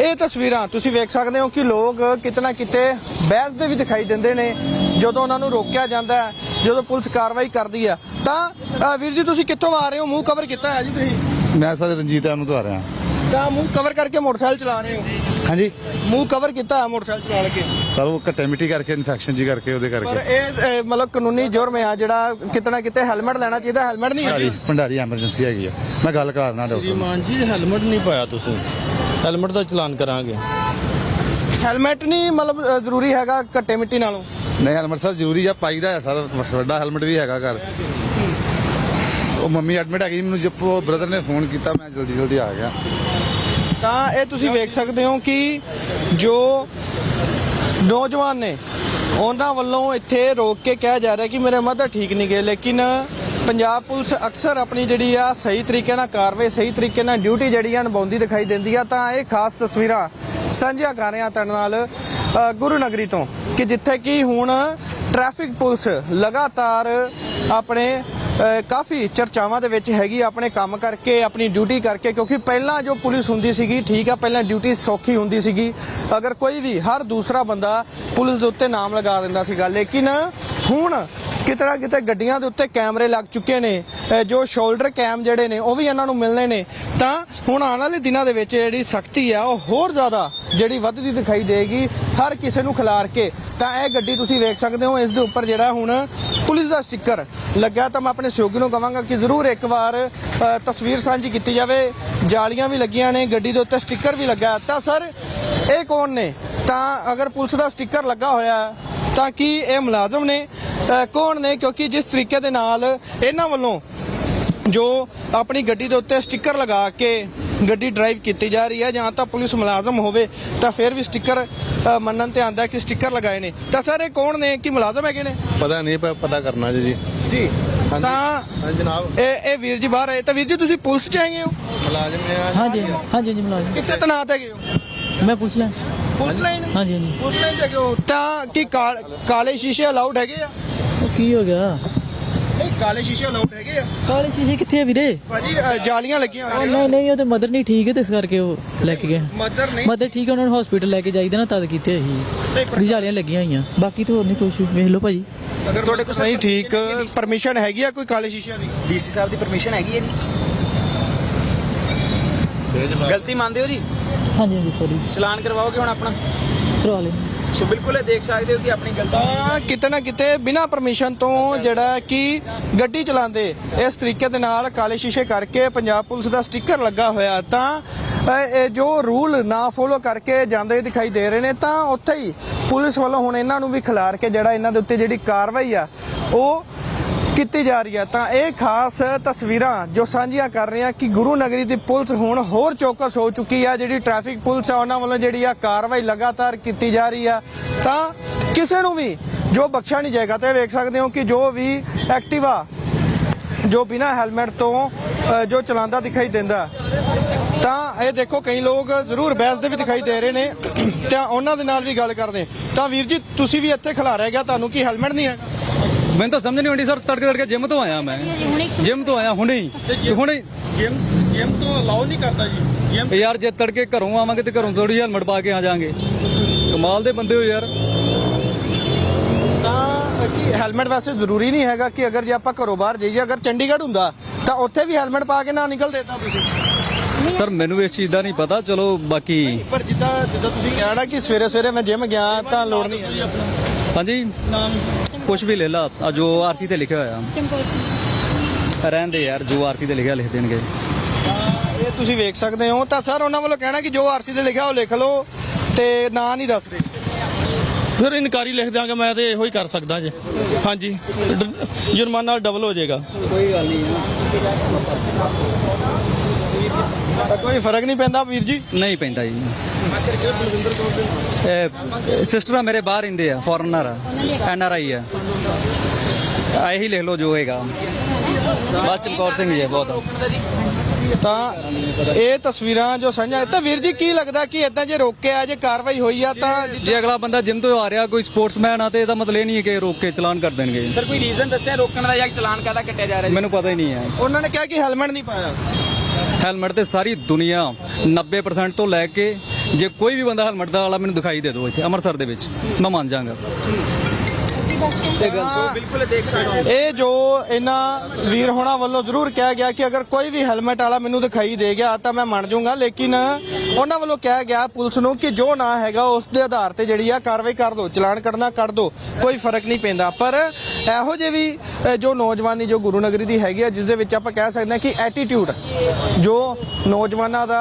ਇਹ ਤਸਵੀਰਾਂ ਤੁਸੀਂ ਵੇਖ ਸਕਦੇ ਹੋ ਕਿ ਲੋਕ ਕਿਤਨਾ ਕਿਤੇ ਬਹਿਸ ਦੇ ਵੀ ਦਿਖਾਈ ਦਿੰਦੇ ਨੇ, ਜਦੋਂ ਉਹਨਾਂ ਨੂੰ ਰੋਕਿਆ ਜਾਂਦਾ ਹੈ, ਜਦੋਂ ਪੁਲਿਸ ਕਾਰਵਾਈ ਕਰਦੀ ਆ ਤਾਂ ਵੀਰ ਜੀ, ਤੁਸੀਂ ਕਿੱਥੋਂ ਆ ਰਹੇ ਹੋ? ਮੂੰਹ ਕਵਰ ਕੀਤਾ ਹੈ ਜੀ ਤੁਸੀਂ? ਮੈਂ ਸਰ ਰਣਜੀਤ ਐਨੂੰ ਤੋਂ ਆ ਰਿਹਾ। ਤਾਂ ਮੂੰਹ ਕਵਰ ਕਰਕੇ ਮੋਟਰਸਾਈਕਲ ਚਲਾ ਰਹੇ ਹੋ? ਹਾਂਜੀ। ਮੂੰਹ ਕਵਰ ਕੀਤਾ ਹੈ ਮੋਟਰਸਾਈਕਲ ਚਲਾ ਕੇ? ਸਰ ਉਹ ਘੱਟੇ ਮਿੱਟੀ ਕਰਕੇ ਇਨਫੈਕਸ਼ਨ ਜੀ ਕਰਕੇ ਉਹਦੇ ਪਰ ਕਰਕੇ ਇਹ ਇਹ ਮਤਲਬ ਕਾਨੂੰਨੀ ਜੁਰਮ ਆ ਜਿਹੜਾ ਕਿਤਨਾ ਕਿਤੇ ਹੈਲਮਟ ਲੈਣਾ ਚਾਹੀਦਾ ਹੈਲਮਟ ਨਹੀਂ ਭੰਡਾਰੀ ਹੈ ਭੰਡਾਰੀ ਐਮਰਜੈਂਸੀ ਹੈਗੀ ਆ। ਮੈਂ ਗੱਲ ਕਰਨਾ ਡਾਕਟਰ ਨਾਲ। ਮਾਨ ਜੀ ਹੈਲਮਟ ਨਹੀਂ ਪਾਇਆ ਤੁਸੀਂ। ਹੈਲਮਟ ਦਾ ਚਲਾਨ ਕਰਾਂਗੇ। ਹੈਲਮਟ ਨਹੀਂ ਮਤਲਬ ਅ, ਜ਼ਰੂਰੀ ਹੈਗਾ ਘੱਟੇ ਮਿੱਟੀ ਨਾਲੋਂ? ਨਹੀਂ ਹੈਲਮਟ ਸਰ ਜ਼ਰੂਰੀ ਆ ਪਾਈਦਾ ਹੈ ਸਰ ਵੱਡਾ ਹੈਲਮਟ ਵੀ ਹੈਗਾ ਘਰ। ਉਹ ਮੰਮੀ ਐਡਮਿਟ ਹੈਗੀ ਮੈਨੂੰ ਜੱਪੋ ਬ੍ਰਦਰ ਨੇ ਫੋਨ ਕੀਤਾ ਮੈਂ ਜਲਦੀ ਜਲਦੀ ਆ ਗਿਆ। ਤਾਂ ਇਹ ਤੁਸੀਂ ਵੇਖ ਸਕਦੇ ਹੋ ਕਿ ਜੋ ਨੌਜਵਾਨ ਨੇ, ਉਹਨਾਂ ਵੱਲੋਂ ਇੱਥੇ ਰੋਕ ਕੇ ਕਿਹਾ ਜਾ ਰਿਹਾ ਕਿ ਮੇਰੇ ਮਦਰ ਠੀਕ ਨਹੀਂ ਗਏ, ਲੇਕਿਨ ਪੰਜਾਬ ਪੁਲਿਸ ਅਕਸਰ ਆਪਣੀ ਜਿਹੜੀ ਆ ਸਹੀ ਤਰੀਕੇ ਨਾਲ ਕਾਰਵਾਈ, ਸਹੀ ਤਰੀਕੇ ਨਾਲ ਡਿਊਟੀ ਜਿਹੜੀ ਆ ਨਿਭਾਉਂਦੀ ਦਿਖਾਈ ਦਿੰਦੀ ਆ। ਤਾਂ ਇਹ ਖਾਸ ਤਸਵੀਰਾਂ ਸਾਂਝੀਆਂ ਕਰ ਰਿਹਾ ਤੁਹਾਡੇ ਨਾਲ ਗੁਰੂ ਨਗਰੀ ਤੋਂ ਕਿ ਜਿੱਥੇ ਕਿ ਹੁਣ ਟ੍ਰੈਫਿਕ ਪੁਲਿਸ ਲਗਾਤਾਰ ਆਪਣੇ ਕਾਫੀ ਚਰਚਾਵਾਂ ਦੇ ਵਿੱਚ ਹੈਗੀ, ਆਪਣੇ ਕੰਮ ਕਰਕੇ, ਆਪਣੀ ਡਿਊਟੀ ਕਰਕੇ, ਕਿਉਂਕਿ ਪਹਿਲਾਂ ਜੋ ਪੁਲਿਸ ਹੁੰਦੀ ਸੀਗੀ, ਠੀਕ ਆ, ਪਹਿਲਾਂ ਡਿਊਟੀ ਸੌਖੀ ਹੁੰਦੀ ਸੀਗੀ। ਅਗਰ ਕੋਈ ਵੀ ਹਰ ਦੂਸਰਾ ਬੰਦਾ ਪੁਲਿਸ ਦੇ ਉੱਤੇ ਨਾਮ ਲਗਾ ਦਿੰਦਾ ਸੀਗਾ ਲੇਕਿਨ ਹੁਣ ਕਿਤੇ ਨਾ ਕਿਤੇ ਗੱਡੀਆਂ ਦੇ ਉੱਤੇ ਕੈਮਰੇ ਲੱਗ ਚੁੱਕੇ ਨੇ ਜੋ ਸ਼ੋਲਡਰ ਕੈਮ ਜਿਹੜੇ ਨੇ, ਉਹ ਵੀ ਇਹਨਾਂ ਨੂੰ ਮਿਲਣੇ ਨੇ। ਤਾਂ ਹੁਣ ਆਉਣ ਵਾਲੇ ਦਿਨਾਂ ਦੇ ਵਿੱਚ ਜਿਹੜੀ ਸਖਤੀ ਆ, ਉਹ ਹੋਰ ਜ਼ਿਆਦਾ ਜਿਹੜੀ ਵੱਧਦੀ ਦਿਖਾਈ ਦੇਗੀ ਹਰ ਕਿਸੇ ਨੂੰ ਖਿਲਾਰ ਕੇ। ਤਾਂ ਇਹ ਗੱਡੀ ਤੁਸੀਂ ਵੇਖ ਸਕਦੇ ਹੋ, ਇਸ ਦੇ ਉੱਪਰ ਜਿਹੜਾ ਹੁਣ ਪੁਲਿਸ ਦਾ ਸਟicker ਲੱਗਾ। ਤਾਂ ਮੈਂ ਆਪਣੇ ਸਹਿਯੋਗੀ ਨੂੰ ਕਹਾਂਗਾ ਕਿ ਜ਼ਰੂਰ ਇੱਕ ਵਾਰ ਤਸਵੀਰ ਸਾਂਝੀ ਕੀਤੀ ਜਾਵੇ। ਜਾਲੀਆਂ ਵੀ ਲੱਗੀਆਂ ਨੇ, ਗੱਡੀ ਦੇ ਉੱਤੇ ਸਟicker ਵੀ ਲੱਗਾ। ਤਾਂ ਸਰ, ਇਹ ਕੌਣ ਨੇ? ਤਾਂ ਅਗਰ ਪੁਲਿਸ ਦਾ ਸਟicker ਲੱਗਾ ਹੋਇਆ ਤਾਂ ਕਿ ਇਹ ਮੁਲਾਜ਼ਮ ਨੇ ਕੌਣ ਨੇ? ਕਿਉਂਕਿ ਜਿਸ ਤਰੀਕੇ ਦੇ ਨਾਲ ਇਹਨਾਂ ਵੱਲੋਂ ਜੋ ਆਪਣੀ ਗੱਡੀ ਦੇ ਉੱਤੇ ਸਟicker ਲਗਾ ਕੇ ਗੱਡੀ ਡਰਾਈਵ ਕੀਤੀ ਜਾ ਰਹੀ ਹੈ ਜਾਂ ਤਾਂ ਪੁਲਿਸ ਮੁਲਾਜ਼ਮ ਹੋਵੇ ਤਾਂ ਫਿਰ ਵੀ ਸਟicker ਮੰਨਣ ਤੇ ਆਂਦਾ ਕਿ ਸਟicker ਲਗਾਏ ਨੇ। ਤਾਂ ਸਾਰੇ ਕੌਣ ਨੇ? ਕਿ ਮੁਲਾਜ਼ਮ ਹੈਗੇ ਨੇ? ਪਤਾ ਨਹੀਂ ਪਤਾ ਕਰਨਾ ਜੀ ਜੀ। ਤਾਂ ਜਨਾਬ। ਇਹ ਇਹ ਵੀਰ ਜੀ ਬਾਹਰ ਆਏ ਤਾਂ ਵੀਰ ਜੀ ਤੁਸੀਂ ਪੁਲਿਸ ਚ ਆਏ ਹੋ? ਮੁਲਾਜ਼ਮ ਹਾਂਜੀ ਹਾਂਜੀ ਜੀ ਮੁਲਾਜ਼ਮ। ਕਿੱਥੇ ਤਨਾਤ ਹੈਗੇ ਹੋ? ਮੈਂ ਪੁੱਛ ਲੈ ਕਾਲੇ ਸ਼ੀਸ਼ੇ ਅਲਾਉਡ ਹੈਗੇ ਆ? ਕੀ ਹੋ ਗਿਆ? ਕਾਲੇ ਸ਼ੀਸ਼ੇ ਅਲਾਉਡ ਹੈਗੇ ਆ। ਕਾਲੇ ਸ਼ੀਸ਼ੇ ਕਿੱਥੇ ਆ ਵੀਰੇ? ਭਾਜੀ ਜਾਲੀਆਂ ਲੱਗੀਆਂ ਉਹ ਨਹੀਂ ਨਹੀਂ ਉਹਦੇ ਮਦਰ ਨਹੀਂ ਠੀਕ ਹੈ ਤੇ ਇਸ ਕਰਕੇ ਉਹ ਲੈ ਕੇ ਗਏ। ਮਦਰ ਨਹੀਂ। ਮਦਰ ਠੀਕ ਹੈ ਉਹਨਾਂ ਨੂੰ ਹਸਪੀਟਲ ਲੈ ਕੇ ਜਾਈਦਾ ਨਾ ਤਦ ਕੀਤੇ ਅਸੀਂ। ਨਹੀਂ, ਪਰ- ਲੱਗੀਆਂ ਹੋਈਆਂ। ਬਾਕੀ ਤਾਂ ਹੋਰ ਨਹੀਂ ਕੁਝ ਵੇਖ ਲਓ ਭਾਜੀ। ਅਗਰ ਤੁਹਾਡੇ ਕੋਲ ਨਹੀਂ ਠੀਕ ਪਰਮਿਸ਼ਨ ਹੈਗੀ ਆ ਕੋਈ ਕਾਲੇ ਸ਼ੀਸ਼ੇ ਦੀ? ਡੀਸੀ ਸਾਹਿਬ ਦੀ ਪਰਮਿਸ਼ਨ ਹੈਗੀ ਹੈ ਜੀ। ਗਲਤੀ ਮੰਨਦੇ ਹੋ ਜੀ? ਹਾਂਜੀ ਹਾਂਜੀ ਸੌਰੀ ਚਲਾਨ ਕਰਵਾਓਗੇ ਹੁਣ ਆਪਣਾ? ਕਰਵਾ ਲੈ ਸੋ ਬਿਲਕੁਲ ਇਹ ਦੇਖ ਸਕਦੇ ਹੋ ਕਿ ਆਪਣੀ ਗਲਤੀ ਤਾਂ ਕਿਤੇ ਨਾ ਕਿਤੇ ਬਿਨਾਂ ਪਰਮਿਸ਼ਨ ਤੋਂ ਜਿਹੜਾ ਕਿ ਗੱਡੀ ਚਲਾਉਂਦੇ ਇਸ ਤਰੀਕੇ ਦੇ ਨਾਲ ਕਾਲੇ ਸ਼ੀਸ਼ੇ ਕਰਕੇ ਪੰਜਾਬ ਪੁਲਿਸ ਦਾ ਸਟicker ਲੱਗਾ ਹੋਇਆ। ਤਾਂ ਅ, ਇਹ ਜੋ ਰੂਲ ਨਾ ਫੋਲੋ ਕਰਕੇ ਜਾਂਦੇ ਦਿਖਾਈ ਦੇ ਰਹੇ ਨੇ ਤਾਂ ਉੱਥੇ ਹੀ ਪੁਲਿਸ ਵੱਲੋਂ ਹੁਣ ਇਹਨਾਂ ਨੂੰ ਵੀ ਖਿਲਾਰ ਕੇ ਜਿਹੜਾ ਇਹਨਾਂ ਦੇ ਉੱਤੇ ਜਿਹੜੀ ਕਾਰਵਾਈ ਆ ਉਹ ਕੀਤੀ ਜਾ ਰਹੀ ਹੈ। ਤਾਂ ਇਹ ਖਾਸ ਤਸਵੀਰਾਂ ਜੋ ਸਾਂਝੀਆਂ ਕਰ ਰਹੇ ਹਾਂ ਕਿ ਗੁਰੂ ਨਗਰੀ ਦੀ ਪੁਲਿਸ ਹੁਣ ਹੋਰ ਚੌਕਸ ਹੋ ਚੁੱਕੀ ਹੈ। ਜਿਹੜੀ ਟ੍ਰੈਫਿਕ ਪੁਲਿਸ ਆ, ਉਹਨਾਂ ਵੱਲੋਂ ਜਿਹੜੀ ਆ ਕਾਰਵਾਈ ਲਗਾਤਾਰ ਕੀਤੀ ਜਾ ਰਹੀ ਆ ਤਾਂ ਕਿਸੇ ਨੂੰ ਵੀ ਜੋ ਬਖਸ਼ਿਆ ਨਹੀਂ ਜਾਏਗਾ, ਤੇ ਵੇਖ ਸਕਦੇ ਹੋ ਕਿ ਜੋ ਵੀ ਐਕਟਿਵਾ, ਜੋ ਬਿਨਾ ਹੈਲਮਟ ਤੋਂ ਜੋ ਚਲਾਉਂਦਾ ਦਿਖਾਈ ਦਿੰਦਾ ਤਾਂ ਇਹ ਦੇਖੋ, ਕਈ ਲੋਕ ਜ਼ਰੂਰ ਬਹਿਸ ਦੇ ਵੀ ਦਿਖਾਈ ਦੇ ਰਹੇ ਨੇ। ਤਾਂ ਉਹਨਾਂ ਦੇ ਨਾਲ ਵੀ ਗੱਲ ਕਰਦੇ ਤਾਂ ਵੀਰ ਜੀ, ਤੁਸੀਂ ਵੀ ਇੱਥੇ ਖਿਲਾਰਿਆ ਗਿਆ, ਤੁਹਾਨੂੰ ਕੀ ਹੈਲਮਟ ਨਹੀਂ ਹੈ ਮੈਨੂੰ ਤਾਂ ਸਮਝ ਨਹੀਂ ਆਉਂਦੀ ਸਰ ਤੜਕੇ ਤੜਕੇ ਜਿਮ ਤੋਂ ਆਇਆ ਮੈਂ। ਜਿਮ ਤੋਂ ਆਇਆ ਹੁਣੇ ਹੀ। ਤੇ ਹੁਣੇ ਹੀ। ਜਿਮ ਜਿਮ ਤੋਂ ਅਲਾਉ ਨਹੀਂ ਕਰਦਾ ਜੀ। ਜਿਮ ਯਾਰ ਜੇ ਤੜਕੇ ਘਰੋਂ ਆਵਾਂਗੇ ਤੇ ਘਰੋਂ ਥੋੜੀ ਹੈਲਮਟ ਪਾ ਕੇ ਆ ਜਾਾਂਗੇ। ਕਮਾਲ ਦੇ ਬੰਦੇ ਹੋ ਯਾਰ। ਤਾਂ ਕੀ ਹੈਲਮਟ ਵੈਸੇ ਜ਼ਰੂਰੀ ਨਹੀਂ ਹੈਗਾ ਕਿ ਅਗਰ ਜੇ ਆਪਾਂ ਘਰੋਂ ਬਾਹਰ ਜਾਈਏ ਅਗਰ ਚੰਡੀਗੜ੍ਹ ਹੁੰਦਾ ਤਾਂ ਉੱਥੇ ਵੀ ਹੈਲਮਟ ਪਾ ਕੇ ਨਾ ਨਿਕਲ ਦੇਤਾ ਤੁਸੀਂ। ਸਰ ਮੈਨੂੰ ਇਸ ਚੀਜ਼ ਦਾ ਨਹੀਂ ਪਤਾ ਚਲੋ ਬਾਕੀ ਪਰ ਜਿੱਦਾਂ ਜਿੱਦਾਂ ਤੁਸੀਂ ਕਹਿਣਾ ਕਿ ਸਵੇਰੇ ਸਵੇਰੇ ਮੈਂ ਜਿਮ ਗਿਆ ਤਾਂ ਲੋੜ ਨਹੀਂ ਹੈ ਹਾਂਜੀ। ਕੁਝ ਵੀ ਲੈ ਲਾ ਆ ਜੋ ਆਰਸੀ ਤੇ ਲਿਖਿਆ ਹੋਇਆ। ਰਹਿੰਦੇ ਯਾਰ ਜੋ ਆਰਸੀ ਤੇ ਲਿਖਿਆ ਲਿਖ ਦੇਣਗੇ। ਇਹ ਤੁਸੀਂ ਵੇਖ ਸਕਦੇ ਹੋ ਤਾਂ ਸਰ ਉਹਨਾਂ ਵੱਲੋਂ ਕਹਿਣਾ ਕਿ ਜੋ ਆਰਸੀ ਤੇ ਲਿਖਿਆ ਉਹ ਲਿਖ ਲਓ ਤੇ ਨਾਂ ਨਹੀਂ ਦੱਸ ਰਹੇ। ਫਿਰ ਇਨਕਾਰੀ ਲਿਖ ਦਿਆਂਗਾ ਮੈਂ ਤੇ ਇਹੋ ਹੀ ਕਰ ਸਕਦਾ ਜੇ। ਹਾਂਜੀ ਡ- ਜੁਰਮਾਨਾ ਡਬਲ ਹੋ ਜਾਏਗਾ। ਤਾਂ ਕੋਈ ਫ਼ਰਕ ਨਹੀਂ ਪੈਂਦਾ ਵੀਰ ਜੀ? ਨਹੀਂ ਪੈਂਦਾ ਜੀ। ਇਹ ਸਿਸਟਰ ਮੇਰੇ ਬਾਹਰ ਰਹਿੰਦੇ ਆ ਫੋਰਨਰ ਆ ਐਨ ਆਰ ਆਈ ਆ। ਆ ਇਹੀ ਲਿਖ ਲਓ ਜੋ ਹੋਏਗਾ। ਬਸ ਚਮਕੌਰ ਸਿੰਘ ਜੀ ਹੈ ਬਹੁਤ। ਤਾਂ ਇਹ ਤਸਵੀਰਾਂ ਜੋ ਸਾਂਝਾ ਤਾਂ ਵੀਰ ਜੀ ਕੀ ਲੱਗਦਾ ਕਿ ਇਦਾਂ ਜੇ ਰੋਕਿਆ ਜੇ ਕਾਰਵਾਈ ਹੋਈ ਆ ਤਾਂ ਜੇ ਅਗਲਾ ਬੰਦਾ ਜਿਮ ਤੋਂ ਆ ਰਿਹਾ ਕੋਈ ਸਪੋਰਟਸਮੈਨ ਆ ਤੇ ਇਹਦਾ ਮਤਲਬ ਇਹ ਨਹੀਂ ਹੈ ਕਿ ਰੋਕ ਕੇ ਚਲਾਨ ਕਰ ਦੇਣਗੇ। ਸਰ ਕੋਈ ਰੀਜ਼ਨ ਦੱਸਿਆ ਰੋਕਣ ਦਾ ਜਾਂ ਚਲਾਨ ਕਾਹਦਾ ਕੱਟਿਆ ਜਾ ਰਿਹਾ ਜੀ? ਮੈਨੂੰ ਪਤਾ ਹੀ ਨਹੀਂ ਹੈ। ਉਹਨਾਂ ਨੇ ਕਿਹਾ ਕਿ ਹੈਲਮਟ ਨਹੀਂ ਪਾਇਆ। ਹੈਲਮਟ ਤੇ ਸਾਰੀ ਦੁਨੀਆ 90% ਤੋਂ ਲੈ ਕੇ ਜੇ ਕੋਈ ਵੀ ਬੰਦਾ ਹੈਲਮਟ ਦਾ ਵਾਲਾ ਮੈਨੂੰ ਦਿਖਾਈ ਦੇ ਦਿਓ ਇੱਥੇ, ਅੰਮ੍ਰਿਤਸਰ ਦੇ ਵਿੱਚ, ਮੈਂ ਮੰਨ ਜਾਗਾ ਬਿਲਕੁਲ ਦੇਖ ਸਕਦੇ ਹੋ। ਇਹ ਜੋ ਇਹਨਾਂ ਵੀਰ ਹੋਣਾ ਵੱਲੋਂ ਜ਼ਰੂਰ ਕਿਹਾ ਗਿਆ ਕਿ ਅਗਰ ਕੋਈ ਵੀ ਹੈਲਮਟ ਵਾਲਾ ਮੈਨੂੰ ਦਿਖਾਈ ਦੇ ਗਿਆ ਤਾਂ ਮੈਂ ਮੰਨ ਜਾਊਂਗਾ ਲੇਕਿਨ ਉਹਨਾਂ ਵੱਲੋਂ ਕਿਹਾ ਗਿਆ ਪੁਲਿਸ ਨੂੰ ਕਿ ਜੋ ਨਾ ਹੈਗਾ ਉਸ ਦੇ ਆਧਾਰ ਤੇ ਜਿਹੜੀ ਆ ਕਾਰਵਾਈ ਕਰ ਦਿਓ ਚਲਾਨ ਕੱਢਣਾ ਕੱਢ ਦਿਓ ਕੋਈ ਫ਼ਰਕ ਨਹੀਂ ਪੈਂਦਾ। ਪਰ ਇਹੋ ਜਿਹੇ ਵੀ ਜੋ ਨੌਜਵਾਨੀ ਜੋ ਗੁਰੂ ਨਗਰੀ ਦੀ ਹੈਗੀ ਆ ਜਿਸ ਦੇ ਵਿੱਚ ਆਪਾਂ ਕਹਿ ਸਕਦੇ ਹਾਂ ਕਿ ਐਟੀਟਿਊਡ ਜੋ ਨੌਜਵਾਨਾਂ ਦਾ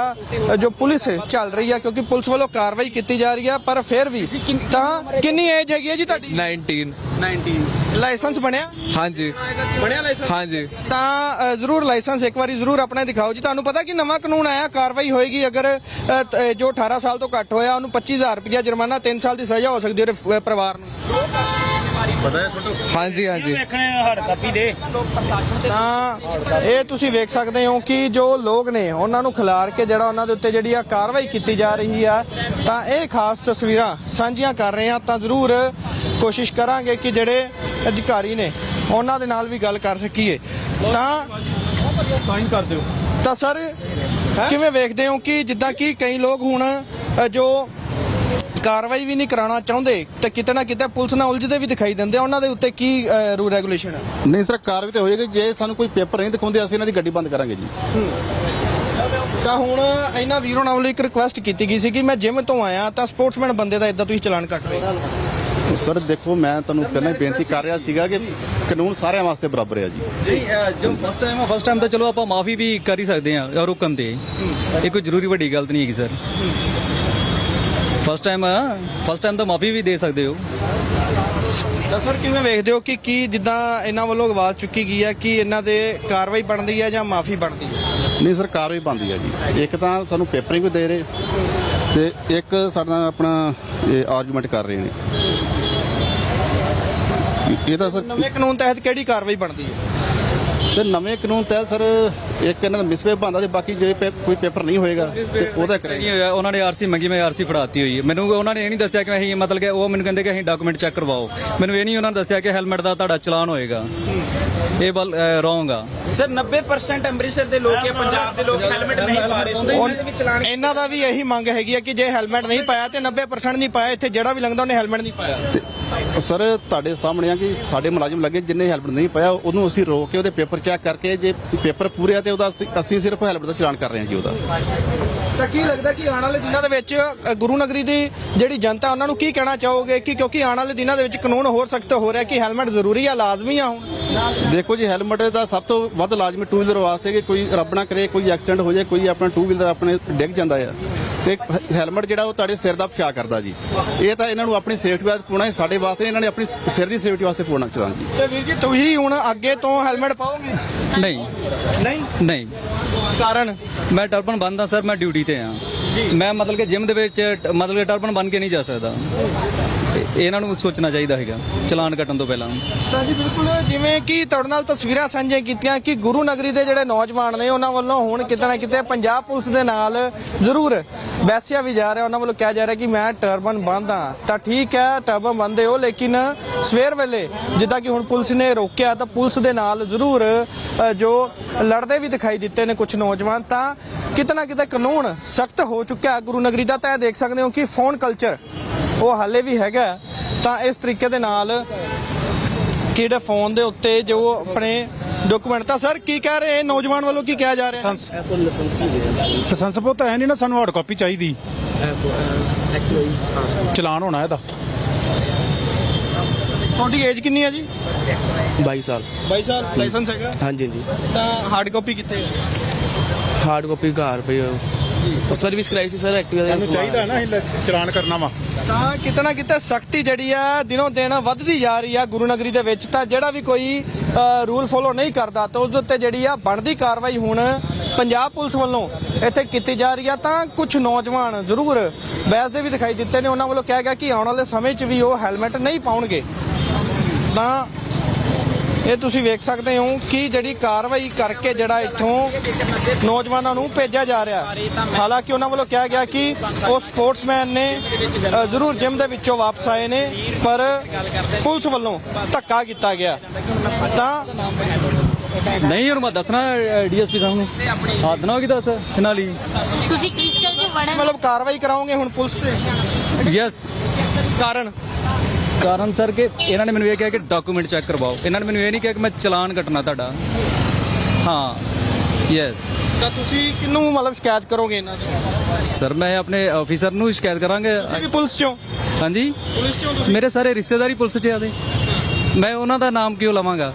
ਜੋ ਪੁਲਿਸ ਚੱਲ ਰਹੀ ਆ ਕਿਉਂਕਿ ਪੁਲਿਸ ਵੱਲੋਂ ਕਾਰਵਾਈ ਕੀਤੀ ਜਾ ਰਹੀ ਆ ਪਰ ਫਿਰ ਵੀ ਤਾਂ ਕਿੰਨੀ ਏਜ ਹੈਗੀ ਹੈ ਜੀ ਤੁਹਾਡੀ? 19 19 ਲਾਇਸੈਂਸ ਬਣਿਆ? ਹਾਂਜੀ। ਬਣਿਆ ਲਾਇਸੈਂਸ ਹਾਂਜੀ। ਤਾਂ ਅ, ਜ਼ਰੂਰ ਲਾਇਸੈਂਸ ਇੱਕ ਵਾਰੀ ਜ਼ਰੂਰ ਆਪਣਾ ਦਿਖਾਓ ਜੀ। ਤੁਹਾਨੂੰ ਪਤਾ ਕਿ ਨਵਾਂ ਕਾਨੂੰਨ ਆਇਆ ਕਾਰਵਾਈ ਹੋਏਗੀ ਅਗਰ ਅ, ਤ- ਅ, ਜੋ 18 ਸਾਲ ਤੋਂ ਘੱਟ ਹੋਇਆ ਉਹਨੂੰ 25000 ਰੁਪਇਆ ਜੁਰਮਾਨਾ 3 ਸਾਲ ਦੀ ਸਜ਼ਾ ਹੋ ਸਕਦੀ ਹੈ ਉਹਦੇ ਫ- ਪਰਿਵਾਰ ਨੂੰ। ਹਾਂਜੀ ਹਾਂਜੀ। ਤਾਂ ਇਹ ਤੁਸੀਂ ਵੇਖ ਸਕਦੇ ਹੋ ਕਿ ਜੋ ਲੋਕ ਨੇ ਉਹਨਾਂ ਨੂੰ ਖਿਲਾਰ ਕੇ ਜਿਹੜਾ ਉਹਨਾਂ ਦੇ ਉੱਤੇ ਜਿਹੜੀ ਆ ਕਾਰਵਾਈ ਕੀਤੀ ਜਾ ਰਹੀ ਆ ਤਾਂ ਇਹ ਖਾਸ ਤਸਵੀਰਾਂ ਸਾਂਝੀਆਂ ਕਰ ਰਹੇ ਆ। ਤਾਂ ਜ਼ਰੂਰ ਕੋਸ਼ਿਸ਼ ਕਰਾਂਗੇ ਕਿ ਜਿਹੜੇ ਅਧਿਕਾਰੀ ਨੇ ਉਹਨਾਂ ਦੇ ਨਾਲ ਵੀ ਗੱਲ ਕਰ ਸਕੀਏ। ਤਾਂ ਸਾਈਨ ਕਰ ਦਿਓ। ਤਾਂ ਸਰ ਕਿਵੇਂ ਵੇਖਦੇ ਹੋ ਕਿ ਜਿੱਦਾਂ ਕਿ ਕਈ ਲੋਕ ਹੁਣ ਜੋ ਕਾਰਵਾਈ ਵੀ ਨਹੀਂ ਕਰਾਉਣਾ ਚਾਹੁੰਦੇ ਤੇ ਕਿਤੇ ਨਾ ਕਿਤੇ ਪੁਲਿਸ ਨਾਲ ਉਲਝਦੇ ਵੀ ਦਿਖਾਈ ਦਿੰਦੇ ਆ। ਉਹਨਾਂ ਦੇ ਉੱਤੇ ਕੀ ਰੂਲ ਰੈਗੂਲੇਸ਼ਨ ਹੈ ਨਹੀਂ ਸਰ ਕਾਰਵਾਈ ਤੇ ਹੋਏਗੀ। ਜੇ ਸਾਨੂੰ ਕੋਈ ਪੇਪਰ ਨਹੀਂ ਦਿਖਾਉਂਦੇ ਅਸੀਂ ਇਹਨਾਂ ਦੀ ਗੱਡੀ ਬੰਦ ਕਰਾਂਗੇ ਜੀ। ਤਾਂ ਹੁਣ ਇਹਨਾਂ ਵੀਰੋਂ ਨਾਲ ਇੱਕ ਰਿਕੁਐਸਟ ਕੀਤੀ ਗਈ ਸੀ ਕਿ ਮੈਂ ਜਿਮ ਤੋਂ ਆਇਆ ਤਾਂ ਸਪੋਰਟਸਮੈਨ ਬੰਦੇ ਦਾ ਇਦਾਂ ਤੁਸੀਂ ਚਲਾਨ ਕੱਟ ਰਹੇ ਹੋ ਸਰ ਦੇਖੋ ਮੈਂ ਤੁਹਾਨੂੰ ਪਹਿਲਾਂ ਹੀ ਬੇਨਤੀ ਕਰ ਰਿਹਾ ਸੀਗਾ ਕਿ ਕਾਨੂੰਨ ਸਾਰਿਆਂ ਵਾਸਤੇ ਬਰਾਬਰ ਹੈ ਜੀ। ਜੀ ਜੋ ਫਸਟ ਟਾਈਮ ਆ ਫਸਟ ਟਾਈਮ ਤਾਂ ਚਲੋ ਆਪਾਂ ਮਾਫੀ ਵੀ ਕਰ ਹੀ ਸਕਦੇ ਆ ਰੁਕਣ ਤੇ। ਇਹ ਕੋਈ ਜ਼ਰੂਰੀ ਵੱਡੀ ਗਲਤ ਨਹੀਂ ਹੈਗੀ sir. First time first time ਤਾਂ ਮਾਫੀ ਵੀ ਦੇ ਸਕਦੇ ਹੋ। ਤਾਂ ਸਰ ਕਿਵੇਂ ਵੇਖਦੇ ਹੋ ਕਿ ਕੀ ਜਿੱਦਾਂ ਇਹਨਾਂ ਵੱਲੋਂ ਆਵਾਜ਼ ਚੁੱਕੀ ਗਈ ਹੈ ਕਿ ਇਹਨਾਂ ਤੇ ਕਾਰਵਾਈ ਬਣਦੀ ਹੈ ਜਾਂ ਮਾਫੀ ਬਣਦੀ ਹੈ? ਨਹੀਂ ਸਰ ਕਾਰਵਾਈ ਬੰਦੀ ਹੈ ਜੀ। ਇੱਕ ਤਾਂ ਸਾਨੂੰ ਪੇਪਰ ਹੀ ਕੋਈ ਦੇ ਰਹੇ ਤੇ ਇੱਕ ਸਾਡਾ ਆਪਣਾ ਆਰਗੂਮੈਂਟ ਕਰ ਰਹੇ ਨੇ। ਇਹ ਤਾਂ ਸਰ ਨਵੇਂ ਕਾਨੂੰਨ ਤਹਿਤ ਕਿਹੜੀ ਕਾਰਵਾਈ ਬਣਦੀ ਹੈ? ਤੇ ਨਵੇਂ ਕਾਨੂੰਨ ਤਹਿਤ ਸਰ ਇੱਕ ਇਹਨਾਂ ਦਾ ਮਿਸਵੇ ਬੰਦਾ ਤੇ ਬਾਕੀ ਜੇ ਪੇ- ਕੋਈ ਪੇਪਰ ਨਹੀਂ ਹੋਏਗਾ ਤੇ ਉਹਦਾ ਨਹੀਂ ਕਰਾਂਗੇ। ਹੋਇਆ ਉਹਨਾਂ ਨੇ ਆਰਸੀ ਮੰਗੀ ਮੈਂ ਆਰਸੀ ਫੜਾਤੀ ਹੋਈ ਹੈ। ਮੈਨੂੰ ਉਹਨਾਂ ਨੇ ਇਹ ਨਹੀਂ ਦੱਸਿਆ ਕਿ ਅਸੀਂ ਮਤਲਬ ਕਿ ਉਹ ਮੈਨੂੰ ਕਹਿੰਦੇ ਕਿ ਅਸੀਂ ਡਾਕੂਮੈਂਟ ਚੈੱਕ ਕਰਵਾਓ। ਮੈਨੂੰ ਇਹ ਨਹੀਂ ਉਹਨਾਂ ਨੇ ਦੱਸਿਆ ਕਿ ਹੈਲਮਟ ਦਾ ਤੁਹਾਡਾ ਚਲਾਨ ਹੋਏਗਾ। ਇਹ ਬਲ ਰੋਂਗ ਆ। ਸਰ 90% ਅੰਮ੍ਰਿਤਸਰ ਦੇ ਲੋਕ ਜਾਂ ਪੰਜਾਬ ਦੇ ਲੋਕ ਹੈਲਮਟ ਨਹੀਂ ਪਾ ਰਹੇ ਸੋ ਉਹਨਾਂ ਦੇ ਵੀ ਚਲਾਨ ਇਹਨਾਂ ਦਾ ਵੀ ਇਹੀ ਮੰਗ ਹੈਗੀ ਹੈ ਕਿ ਜੇ ਹੈਲਮਟ ਨਹੀਂ ਪਾਇਆ ਤੇ 90% ਨਹੀਂ ਪਾਇਆ ਇੱਥੇ ਜਿਹੜਾ ਵੀ ਲੰਘਦਾ ਉਹਨੇ ਹੈਲਮਟ ਨਹੀਂ ਪਾਇਆ। ਤੇ ਸਰ ਤੁਹਾਡੇ ਸਾਹਮਣੇ ਆ ਕਿ ਸਾਡੇ ਮੁਲਾਜ਼ਮ ਲੱਗੇ ਜਿੰਨੇ ਹੈਲਮਟ ਨਹੀਂ ਪਾਇਆ ਉਹਨੂੰ ਅਸੀਂ ਰੋਕ ਕੇ ਉਹਦੇ ਪੇਪਰ ਚੈੱਕ ਕਰਕੇ ਜੇ ਪੇਪਰ ਪੂਰੇ ਆ ਤੇ ਉਹਦਾ ਅਸੀਂ- ਅਸੀਂ ਸਿਰਫ ਹੈਲਮਟ ਦਾ ਚਲਾਨ ਕਰ ਰਹੇ ਹਾਂ ਜੀ ਉਹਦਾ। ਤਾਂ ਕੀ ਲੱਗਦਾ ਕਿ ਆਉਣ ਵਾਲੇ ਦਿਨਾਂ ਦੇ ਵਿੱਚ ਅ, ਗੁਰੂ ਨਗਰੀ ਦੀ ਜਿਹੜੀ ਜਨਤਾ ਉਹਨਾਂ ਨੂੰ ਕੀ ਕਹਿਣਾ ਚਾਹੋਗੇ? ਕਿ ਕਿਉਂਕਿ ਆਉਣ ਵਾਲੇ ਦਿਨਾਂ ਦੇ ਵਿੱਚ ਕਾਨੂੰਨ ਹੋਰ ਸਖਤ ਹੋ ਰਿਹਾ ਕਿ ਹੈਲਮਟ ਜ਼ਰੂਰੀ ਆ ਲਾਜ਼ਮੀ ਆ ਹੁਣ? ਦੇਖੋ ਜੀ ਹੈਲਮਟ ਦਾ ਸਭ ਤੋਂ ਵੱਧ ਲਾਜ਼ਮੀ ਟੂ ਵੀਲਰ ਵਾਸਤੇ ਕਿ ਕੋਈ ਰੱਬ ਨਾ ਕਰੇ ਕੋਈ ਐਕਸੀਡੈਂਟ ਹੋ ਜਾਏ ਕੋਈ ਆਪਣਾ ਟੂ ਵੀਲਰ ਆਪਣੇ ਡਿੱਗ ਜਾਂਦਾ ਆ। ਤੇ ਹੈਲਮਟ ਜਿਹੜਾ ਉਹ ਤੁਹਾਡੇ ਸਿਰ ਦਾ ਬਚਾਅ ਕਰਦਾ ਜੀ। ਇਹ ਤਾਂ ਇਹਨਾਂ ਨੂੰ ਆਪਣੀ ਸੇਫਟੀ ਵਾਸਤੇ ਪਾਉਣਾ ਹੈ ਸਾਡੇ ਵਾਸਤੇ ਇਹਨਾਂ ਨੇ ਆਪਣੀ ਸਿਰ ਦੀ ਸੇਫਟੀ ਵਾਸਤੇ ਪਾਉਣਾ ਚਲਾਨ ਜੀ। ਤੇ ਵੀਰ ਜੀ ਤੁਸੀਂ ਹੁਣ ਅੱਗੇ ਤੋਂ ਹੈਲਮਟ ਪਾਓਗੇ? ਨਹੀਂ। ਨਹੀਂ? ਨਹੀਂ। ਕਾਰਨ? ਮੈਂ ਟਰਬਨ ਬੰਨਦਾ ਸਰ ਮੈਂ ਡਿਊਟੀ ਤੇ ਆ। ਮੈਂ ਮਤਲਬ ਕਿ ਜਿਮ ਦੇ ਵਿੱਚ ਮਤਲਬ ਕਿ ਟਰਬਨ ਬੰਨ ਕੇ ਨਹੀਂ ਜਾ ਸਕਦਾ। ਇਹਨਾਂ ਨੂੰ ਸੋਚਣਾ ਚਾਹੀਦਾ ਹੈਗਾ, ਚਲਾਨ ਕੱਟਣ ਤੋਂ ਪਹਿਲਾਂ। ਤਾਂ ਜੀ ਬਿਲਕੁਲ, ਜਿਵੇਂ ਕਿ ਤੁਹਾਡੇ ਨਾਲ ਤਸਵੀਰਾਂ ਸਾਂਝੀਆਂ ਕੀਤੀਆਂ ਕਿ ਗੁਰੂ ਨਗਰੀ ਦੇ ਜਿਹੜੇ ਨੌਜਵਾਨ ਨੇ, ਉਹਨਾਂ ਵੱਲੋਂ ਹੁਣ ਕਿਤੇ ਨਾ ਕਿਤੇ ਪੰਜਾਬ ਪੁਲਿਸ ਦੇ ਨਾਲ ਜ਼ਰੂਰ ਬੈਸਿਆ ਵੀ ਜਾ ਰਿਹਾ। ਉਹਨਾਂ ਵੱਲੋਂ ਕਿਹਾ ਜਾ ਰਿਹਾ ਕਿ ਮੈਂ ਟਰਬਨ ਬੰਨਦਾ ਤਾਂ ਠੀਕ ਹੈ, ਟਰਬਨ ਬੰਨਦੇ ਹੋ ਲੇਕਿਨ ਸਵੇਰ ਵੇਲੇ ਜਿੱਦਾਂ ਕਿ ਹੁਣ ਪੁਲਿਸ ਨੇ ਰੋਕਿਆ, ਤਾਂ ਪੁਲਿਸ ਦੇ ਨਾਲ ਜ਼ਰੂਰ ਜੋ ਲੜਦੇ ਵੀ ਦਿਖਾਈ ਦਿੱਤੇ ਨੇ ਕੁਝ ਨੌਜਵਾਨ, ਤਾਂ ਕਿਤੇ ਨਾ ਕਿਤੇ ਕਾਨੂੰਨ ਸਖਤ ਹੋ ਚੁੱਕਿਆ ਗੁਰੂ ਨਗਰੀ ਦਾ। ਤਾਂ ਇਹ ਦੇਖ ਸਕਦੇ ਹੋ ਕਿ ਫੋਨ ਕਲਚਰ ਉਹ ਹਾਲੇ ਵੀ ਹੈਗਾ। ਤਾਂ ਇਸ ਤਰੀਕੇ ਦੇ ਨਾਲ ਕਿਹੜੇ ਫੋਨ ਦੇ ਉੱਤੇ ਜੋ ਆਪਣੇ ਡਾਕੂਮੈਂਟ ਤਾਂ ਸਰ ਕੀ ਕਹਿ ਰਹੇ ਨੌਜਵਾਨ ਵੱਲੋਂ ਕੀ ਕਿਹਾ ਜਾ ਰਿਹਾ ਲਾਇਸੈਂਸ ਪੁੱਤ ਹੈ ਨਹੀਂ ਨਾ ਸਾਨੂੰ ਹਾਰਡ ਕਾਪੀ ਚਾਹੀਦੀ। ਚਲਾਨ ਹੋਣਾ ਇਹਦਾ। ਤੁਹਾਡੀ ਏਜ ਕਿੰਨੀ ਹੈ ਜੀ? 22 ਸਾਲ। 22 ਸਾਲ ਲਾਇਸੈਂਸ ਹੈਗਾ? ਹਾਂਜੀ ਹਾਂਜੀ। ਤਾਂ ਹਾਰਡ ਕਾਪੀ ਕਿੱਥੇ ਹੈ? ਹਾਰਡ ਕਾਪੀ ਘਰ ਪਈ ਜੀ ਸਰਵਿਸ ਕਰਾਈ ਸੀ ਸਰ ਐਕਟਿਵਾ ਸਾਨੂੰ ਚਾਹੀਦਾ ਨਾ ਅਸੀਂ ਚਲਾਨ ਕਰਨਾ ਵਾ। ਤਾਂ ਕਿਤੇ ਨਾ ਕਿਤੇ ਸਖਤੀ ਜਿਹੜੀ ਆ ਦਿਨੋਂ ਦਿਨ ਵੱਧਦੀ ਜਾ ਰਹੀ ਆ ਗੁਰੂ ਨਗਰੀ ਦੇ ਵਿੱਚ। ਤਾਂ ਜਿਹੜਾ ਵੀ ਕੋਈ ਰੂਲ ਫੋਲੋ ਨਹੀਂ ਕਰਦਾ ਤਾਂ ਉਸ ਦੇ ਉੱਤੇ ਜਿਹੜੀ ਆ ਬਣਦੀ ਕਾਰਵਾਈ ਹੁਣ ਪੰਜਾਬ ਪੁਲਿਸ ਵੱਲੋਂ ਇੱਥੇ ਕੀਤੀ ਜਾ ਰਹੀ ਆ। ਤਾਂ ਕੁਝ ਨੌਜਵਾਨ ਜ਼ਰੂਰ ਬਹਿਸਦੇ ਵੀ ਦਿਖਾਈ ਦਿੱਤੇ ਨੇ। ਉਹਨਾਂ ਵੱਲੋਂ ਕਿਹਾ ਗਿਆ ਕਿ ਆਉਣ ਵਾਲੇ ਸਮੇਂ 'ਚ ਵੀ ਉਹ ਹੈਲਮਟ ਨਹੀਂ ਪਾਉਣਗੇ। ਤਾਂ ਇਹ ਤੁਸੀਂ ਵੇਖ ਸਕਦੇ ਹੋ ਕਿ ਜਿਹੜੀ ਕਾਰਵਾਈ ਕਰਕੇ ਜਿਹੜਾ ਇੱਥੋਂ ਨੌਜਵਾਨਾਂ ਨੂੰ ਭੇਜਿਆ ਜਾ ਰਿਹਾ ਹਾਲਾਂਕਿ ਉਹਨਾਂ ਵੱਲੋਂ ਕਿਹਾ ਗਿਆ ਕਿ ਉਹ ਸਪੋਰਟਸਮੈਨ ਨੇ ਜ਼ਰੂਰ ਜਿਮ ਦੇ ਵਿੱਚੋਂ ਵਾਪਸ ਆਏ ਨੇ ਪਰ ਪੁਲਿਸ ਵੱਲੋਂ ਧੱਕਾ ਕੀਤਾ ਗਿਆ। ਤਾਂ ਨਹੀਂ ਹੁਣ ਮੈਂ ਦੱਸਣਾ ਡੀਐਸਪੀ ਸਾਹਿਬ ਨੂੰ। ਹੱਦ ਨਾ ਹੋ ਗਈ ਦੱਸ ਨਾਲੀ ਤੁਸੀਂ ਕ੍ਰਿਸਚਨ ਚ ਵੜਨ? ਮਤਲਬ ਕਾਰਵਾਈ ਕਰਾਓਗੇ ਹੁਣ ਪੁਲਿਸ ਤੇ? ਯੈਸ ਕਾਰਨ? ਕਾਰਨ ਸਰ ਕਿ ਇਹਨਾਂ ਨੇ ਮੈਨੂੰ ਇਹ ਕਿਹਾ ਕਿ ਡਾਕੂਮੈਂਟ ਚੈੱਕ ਕਰਵਾਓ। ਇਹਨਾਂ ਨੇ ਮੈਨੂੰ ਇਹ ਨਹੀਂ ਕਿਹਾ ਕਿ ਮੈਂ ਚਲਾਨ ਕੱਟਣਾ ਤੁਹਾਡਾ। ਹਾਂ ਯੈਸ ਤਾਂ ਤੁਸੀਂ ਕਿਹਨੂੰ ਮਤਲਬ ਸ਼ਿਕਾਇਤ ਕਰੋਗੇ ਇਹਨਾਂ ਦੀ? ਸਰ ਮੈਂ ਆਪਣੇ ਆਫੀਸਰ ਨੂੰ ਸ਼ਿਕਾਇਤ ਕਰਾਂਗੇ। ਤੁਸੀਂ ਵੀ ਪੁਲਿਸ ਚੋਂ? ਹਾਂਜੀ। ਪੁਲਿਸ ਚੋਂ ਮੇਰੇ ਸਾਰੇ ਰਿਸ਼ਤੇਦਾਰੀ ਪੁਲਿਸ 'ਚ ਆਦੇ ਮੈਂ ਉਹਨਾਂ ਦਾ ਨਾਮ ਕਿਉਂ ਲਵਾਂਗਾ?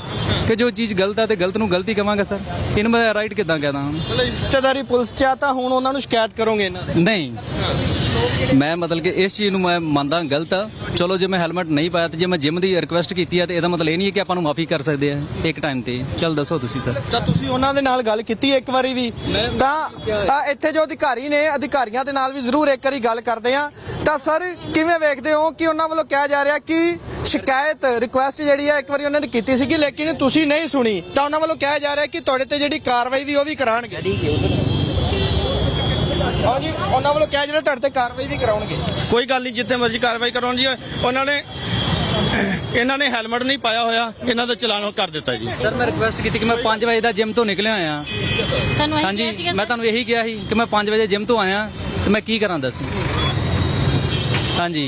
ਕਿ ਜੋ ਚੀਜ਼ ਗਲਤ ਹੈ ਤੇ ਗਲਤ ਨੂੰ ਗਲਤੀ ਕਵਾਂਗਾ ਸਰ। ਇਹਨੂੰ ਮੈਂ ਰਾਈਟ ਕਿਦਾਂ ਕਹਦਾ ਮਤਲਬ ਰਿਸ਼ਤੇਦਾਰੀ ਪੁਲਿਸ ਚ ਆ ਤਾਂ ਹੁਣ ਉਹਨਾਂ ਨੂੰ ਸ਼ਿਕਾਇਤ ਕਰੋਗੇ ਇਹਨਾਂ ਦੀ। ਨਹੀਂ। ਮੈਂ ਮਤਲਬ ਕਿ ਇਸ ਚੀਜ਼ ਨੂੰ ਮੈਂ ਮੰਨਦਾ ਗਲਤ ਆ। ਚਲੋ ਜੇ ਮੈਂ ਹੈਲਮਟ ਨਹੀਂ ਪਾਇਆ ਤੇ ਜੇ ਮੈਂ ਜਿਮ ਦੀ ਰਿਕੁਐਸਟ ਕੀਤੀ ਹੈ ਤੇ ਇਹਦਾ ਮਤਲਬ ਇਹ ਨਹੀਂ ਹੈ ਕਿ ਆਪਾਂ ਨੂੰ ਮਾਫੀ ਕਰ ਸਕਦੇ ਆ ਇੱਕ ਟਾਈਮ ਤੇ। ਚਲ ਦੱਸੋ ਤੁਸੀਂ ਸਰ। ਤਾਂ ਤੁਸੀਂ ਉਹਨਾਂ ਦੇ ਨਾਲ ਗੱਲ ਕੀਤੀ ਹੈ ਇੱਕ ਵਾਰੀ ਵੀ। ਤਾਂ ਤਾਂ ਇੱਥੇ ਜੋ ਅਧਿਕਾਰੀ ਨੇ ਅਧਿਕਾਰੀਆਂ ਦੇ ਨਾਲ ਵੀ ਜ਼ਰੂਰ ਇੱਕ ਵਾਰੀ ਗੱਲ ਕਰਦੇ ਆ। ਤਾਂ ਸਰ ਕਿਵੇਂ ਵੇਖਦੇ ਹੋ ਕਿ ਉਹਨਾਂ ਵੱਲੋਂ ਕਿਹਾ ਜਾ ਰਿਹਾ ਕਿ ਸ਼ਿਕਾਇਤ ਰਿਕੁਐਸਟ ਜਿਹੜੀ ਹੈ ਇੱਕ ਵਾਰੀ ਉਹਨਾਂ ਨੇ ਕੀਤੀ ਸੀਗੀ ਲੇਕਿਨ ਤੁਸੀਂ ਨਹੀਂ ਸੁਣੀ ਤਾਂ ਉਹਨਾਂ ਵੱਲੋਂ ਕਿਹਾ ਜਾ ਰਿਹਾ ਕਿ ਤੁਹਾਡੇ ਤੇ ਜਿਹੜੀ ਕਾਰਵਾਈ ਵੀ ਉਹ ਵੀ ਕਰਾਣਗੇ ਹਾਂਜੀ ਉਹਨਾਂ ਵੱਲੋਂ ਕਿਹਾ ਜਾ ਰਿਹਾ ਤੁਹਾਡੇ ਤੇ ਕਾਰਵਾਈ ਵੀ ਕਰਾਉਣਗੇ। ਕੋਈ ਗੱਲ ਨਹੀਂ ਜਿੱਥੇ ਮਰਜ਼ੀ ਕਾਰਵਾਈ ਕਰਾਉਣ ਜੀ। ਉਹਨਾਂ ਨੇ ਇਹਨਾਂ ਨੇ ਹੈਲਮਟ ਨਹੀਂ ਪਾਇਆ ਹੋਇਆ ਇਹਨਾਂ ਦਾ ਚਲਾਨ ਕਰ ਦਿੱਤਾ ਜੀ। ਸਰ ਮੈਂ ਰਿਕੁਐਸਟ ਕੀਤੀ ਕਿ ਮੈਂ 5 ਵਜੇ ਦਾ ਜਿਮ ਤੋਂ ਨਿਕਲਿਆ ਆਇਆ। ਤੁਹਾਨੂੰ ਹਾਂਜੀ ਮੈਂ? ਤੁਹਾਨੂੰ ਇਹੀ ਕਿਹਾ ਸੀ ਕਿ ਮੈਂ 5 ਵਜੇ ਜਿਮ ਤੋਂ ਆਇਆ ਤੇ ਮੈਂ ਕੀ ਕਰਾਂ ਦੱਸ। ਹਾਂਜੀ।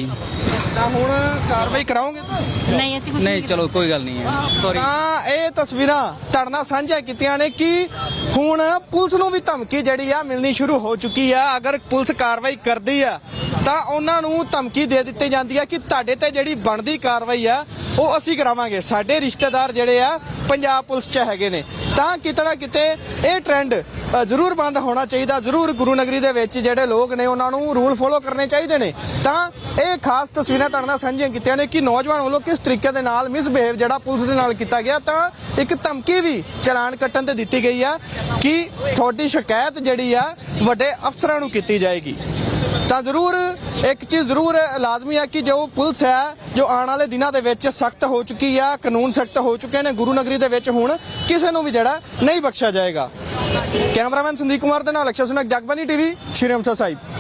ਤਾਂ ਹੁਣ ਕਾਰਵਾਈ ਕਰਾਓਗੇ ਨਹੀਂ ਅਸੀਂ ਕੁਝ ਨਹੀਂ ਚਲੋ ਕੋਈ ਗੱਲ ਨਹੀਂ ਹੈ। ਸੌਰੀ ਤਾਂ ਇਹ ਤਸਵੀਰਾਂ ਤੁਹਾਡੇ ਨਾਲ ਸਾਂਝੀਆਂ ਕੀਤੀਆਂ ਨੇ ਕਿ ਹੁਣ ਪੁਲਿਸ ਨੂੰ ਵੀ ਧਮਕੀ ਜਿਹੜੀ ਆ ਮਿਲਣੀ ਸ਼ੁਰੂ ਹੋ ਚੁੱਕੀ ਆ। ਅਗਰ ਪੁਲਿਸ ਕਾਰਵਾਈ ਕਰਦੀ ਆ ਤਾਂ ਉਹਨਾਂ ਨੂੰ ਧਮਕੀ ਦੇ ਦਿੱਤੀ ਜਾਂਦੀ ਆ ਕਿ ਤੁਹਾਡੇ ਤੇ ਜਿਹੜੀ ਬਣਦੀ ਕਾਰਵਾਈ ਆ ਉਹ ਅਸੀਂ ਕਰਾਵਾਂਗੇ। ਸਾਡੇ ਰਿਸ਼ਤੇਦਾਰ ਜਿਹੜੇ ਆ ਪੰਜਾਬ ਪੁਲਿਸ 'ਚ ਹੈਗੇ ਨੇ। ਤਾਂ ਕਿਤੇ ਨਾ ਕਿਤੇ ਇਹ ਟ੍ਰੈਂਡ ਜ਼ਰੂਰ ਬੰਦ ਹੋਣਾ ਚਾਹੀਦਾ। ਜ਼ਰੂਰ ਗੁਰੂ ਨਗਰੀ ਦੇ ਵਿੱਚ ਜਿਹੜੇ ਲੋਕ ਨੇ ਉਹਨਾਂ ਨੂੰ ਰੂਲ ਫੋਲੋ ਕਰਨੇ ਚਾਹੀਦੇ ਨੇ। ਤਾਂ ਇਹ ਖਾਸ ਤਸਵੀਰਾਂ ਤੁਹਾਡੇ ਨਾਲ ਸਾਂਝੀਆਂ ਕੀਤੀਆਂ ਨੇ ਕਿ ਨੌਜਵਾਨ ਵੱਲੋਂ ਕਿਸ ਤਰੀਕੇ ਦੇ ਨਾਲ ਮਿਸਬਿਹੇਵ ਜਿਹੜਾ ਪੁਲਿਸ ਦੇ ਨਾਲ ਕੀਤਾ ਗਿਆ, ਤਾਂ ਇੱਕ ਧਮਕੀ ਵੀ ਚਲਾਨ ਕੱਟਣ ਤੇ ਦਿੱਤੀ ਗਈ ਆ ਕਿ ਤੁਹਾਡੀ ਸ਼ਿਕਾਇਤ ਜਿਹੜੀ ਆ ਵੱਡੇ ਅਫਸਰਾਂ ਨੂੰ ਕੀਤੀ ਜਾਏਗੀ। ਤਾਂ ਜ਼ਰੂਰ ਇੱਕ ਚੀਜ਼ ਜ਼ਰੂਰ ਲਾਜ਼ਮੀ ਹੈ ਕਿ ਜੋ ਪੁਲਿਸ ਹੈ ਜੋ ਆਉਣ ਵਾਲੇ ਦਿਨਾਂ ਦੇ ਵਿੱਚ ਸਖਤ ਹੋ ਚੁੱਕੀ ਆ, ਕਾਨੂੰਨ ਸਖਤ ਹੋ ਚੁੱਕੇ ਨੇ ਗੁਰੂ ਨਗਰੀ ਦੇ ਵਿੱਚ ਹੁਣ ਕਿਸੇ ਨੂੰ ਵੀ ਜਿਹੜਾ ਨਹੀਂ ਬਖਸ਼ਿਆ ਜਾਏਗਾ। ਕੈਮਰਾਮੈਨ ਸੰਦੀਪ ਕੁਮਾਰ ਦੇ ਨਾਲ ਅਕਸ਼ਰ ਸੁਨਕ ਜਗਬਾਨੀ ਟੀਵੀ, ਸ਼੍ਰੀ ਅੰਮ੍ਰਿਤਸਰ ਸਾਹਿਬ।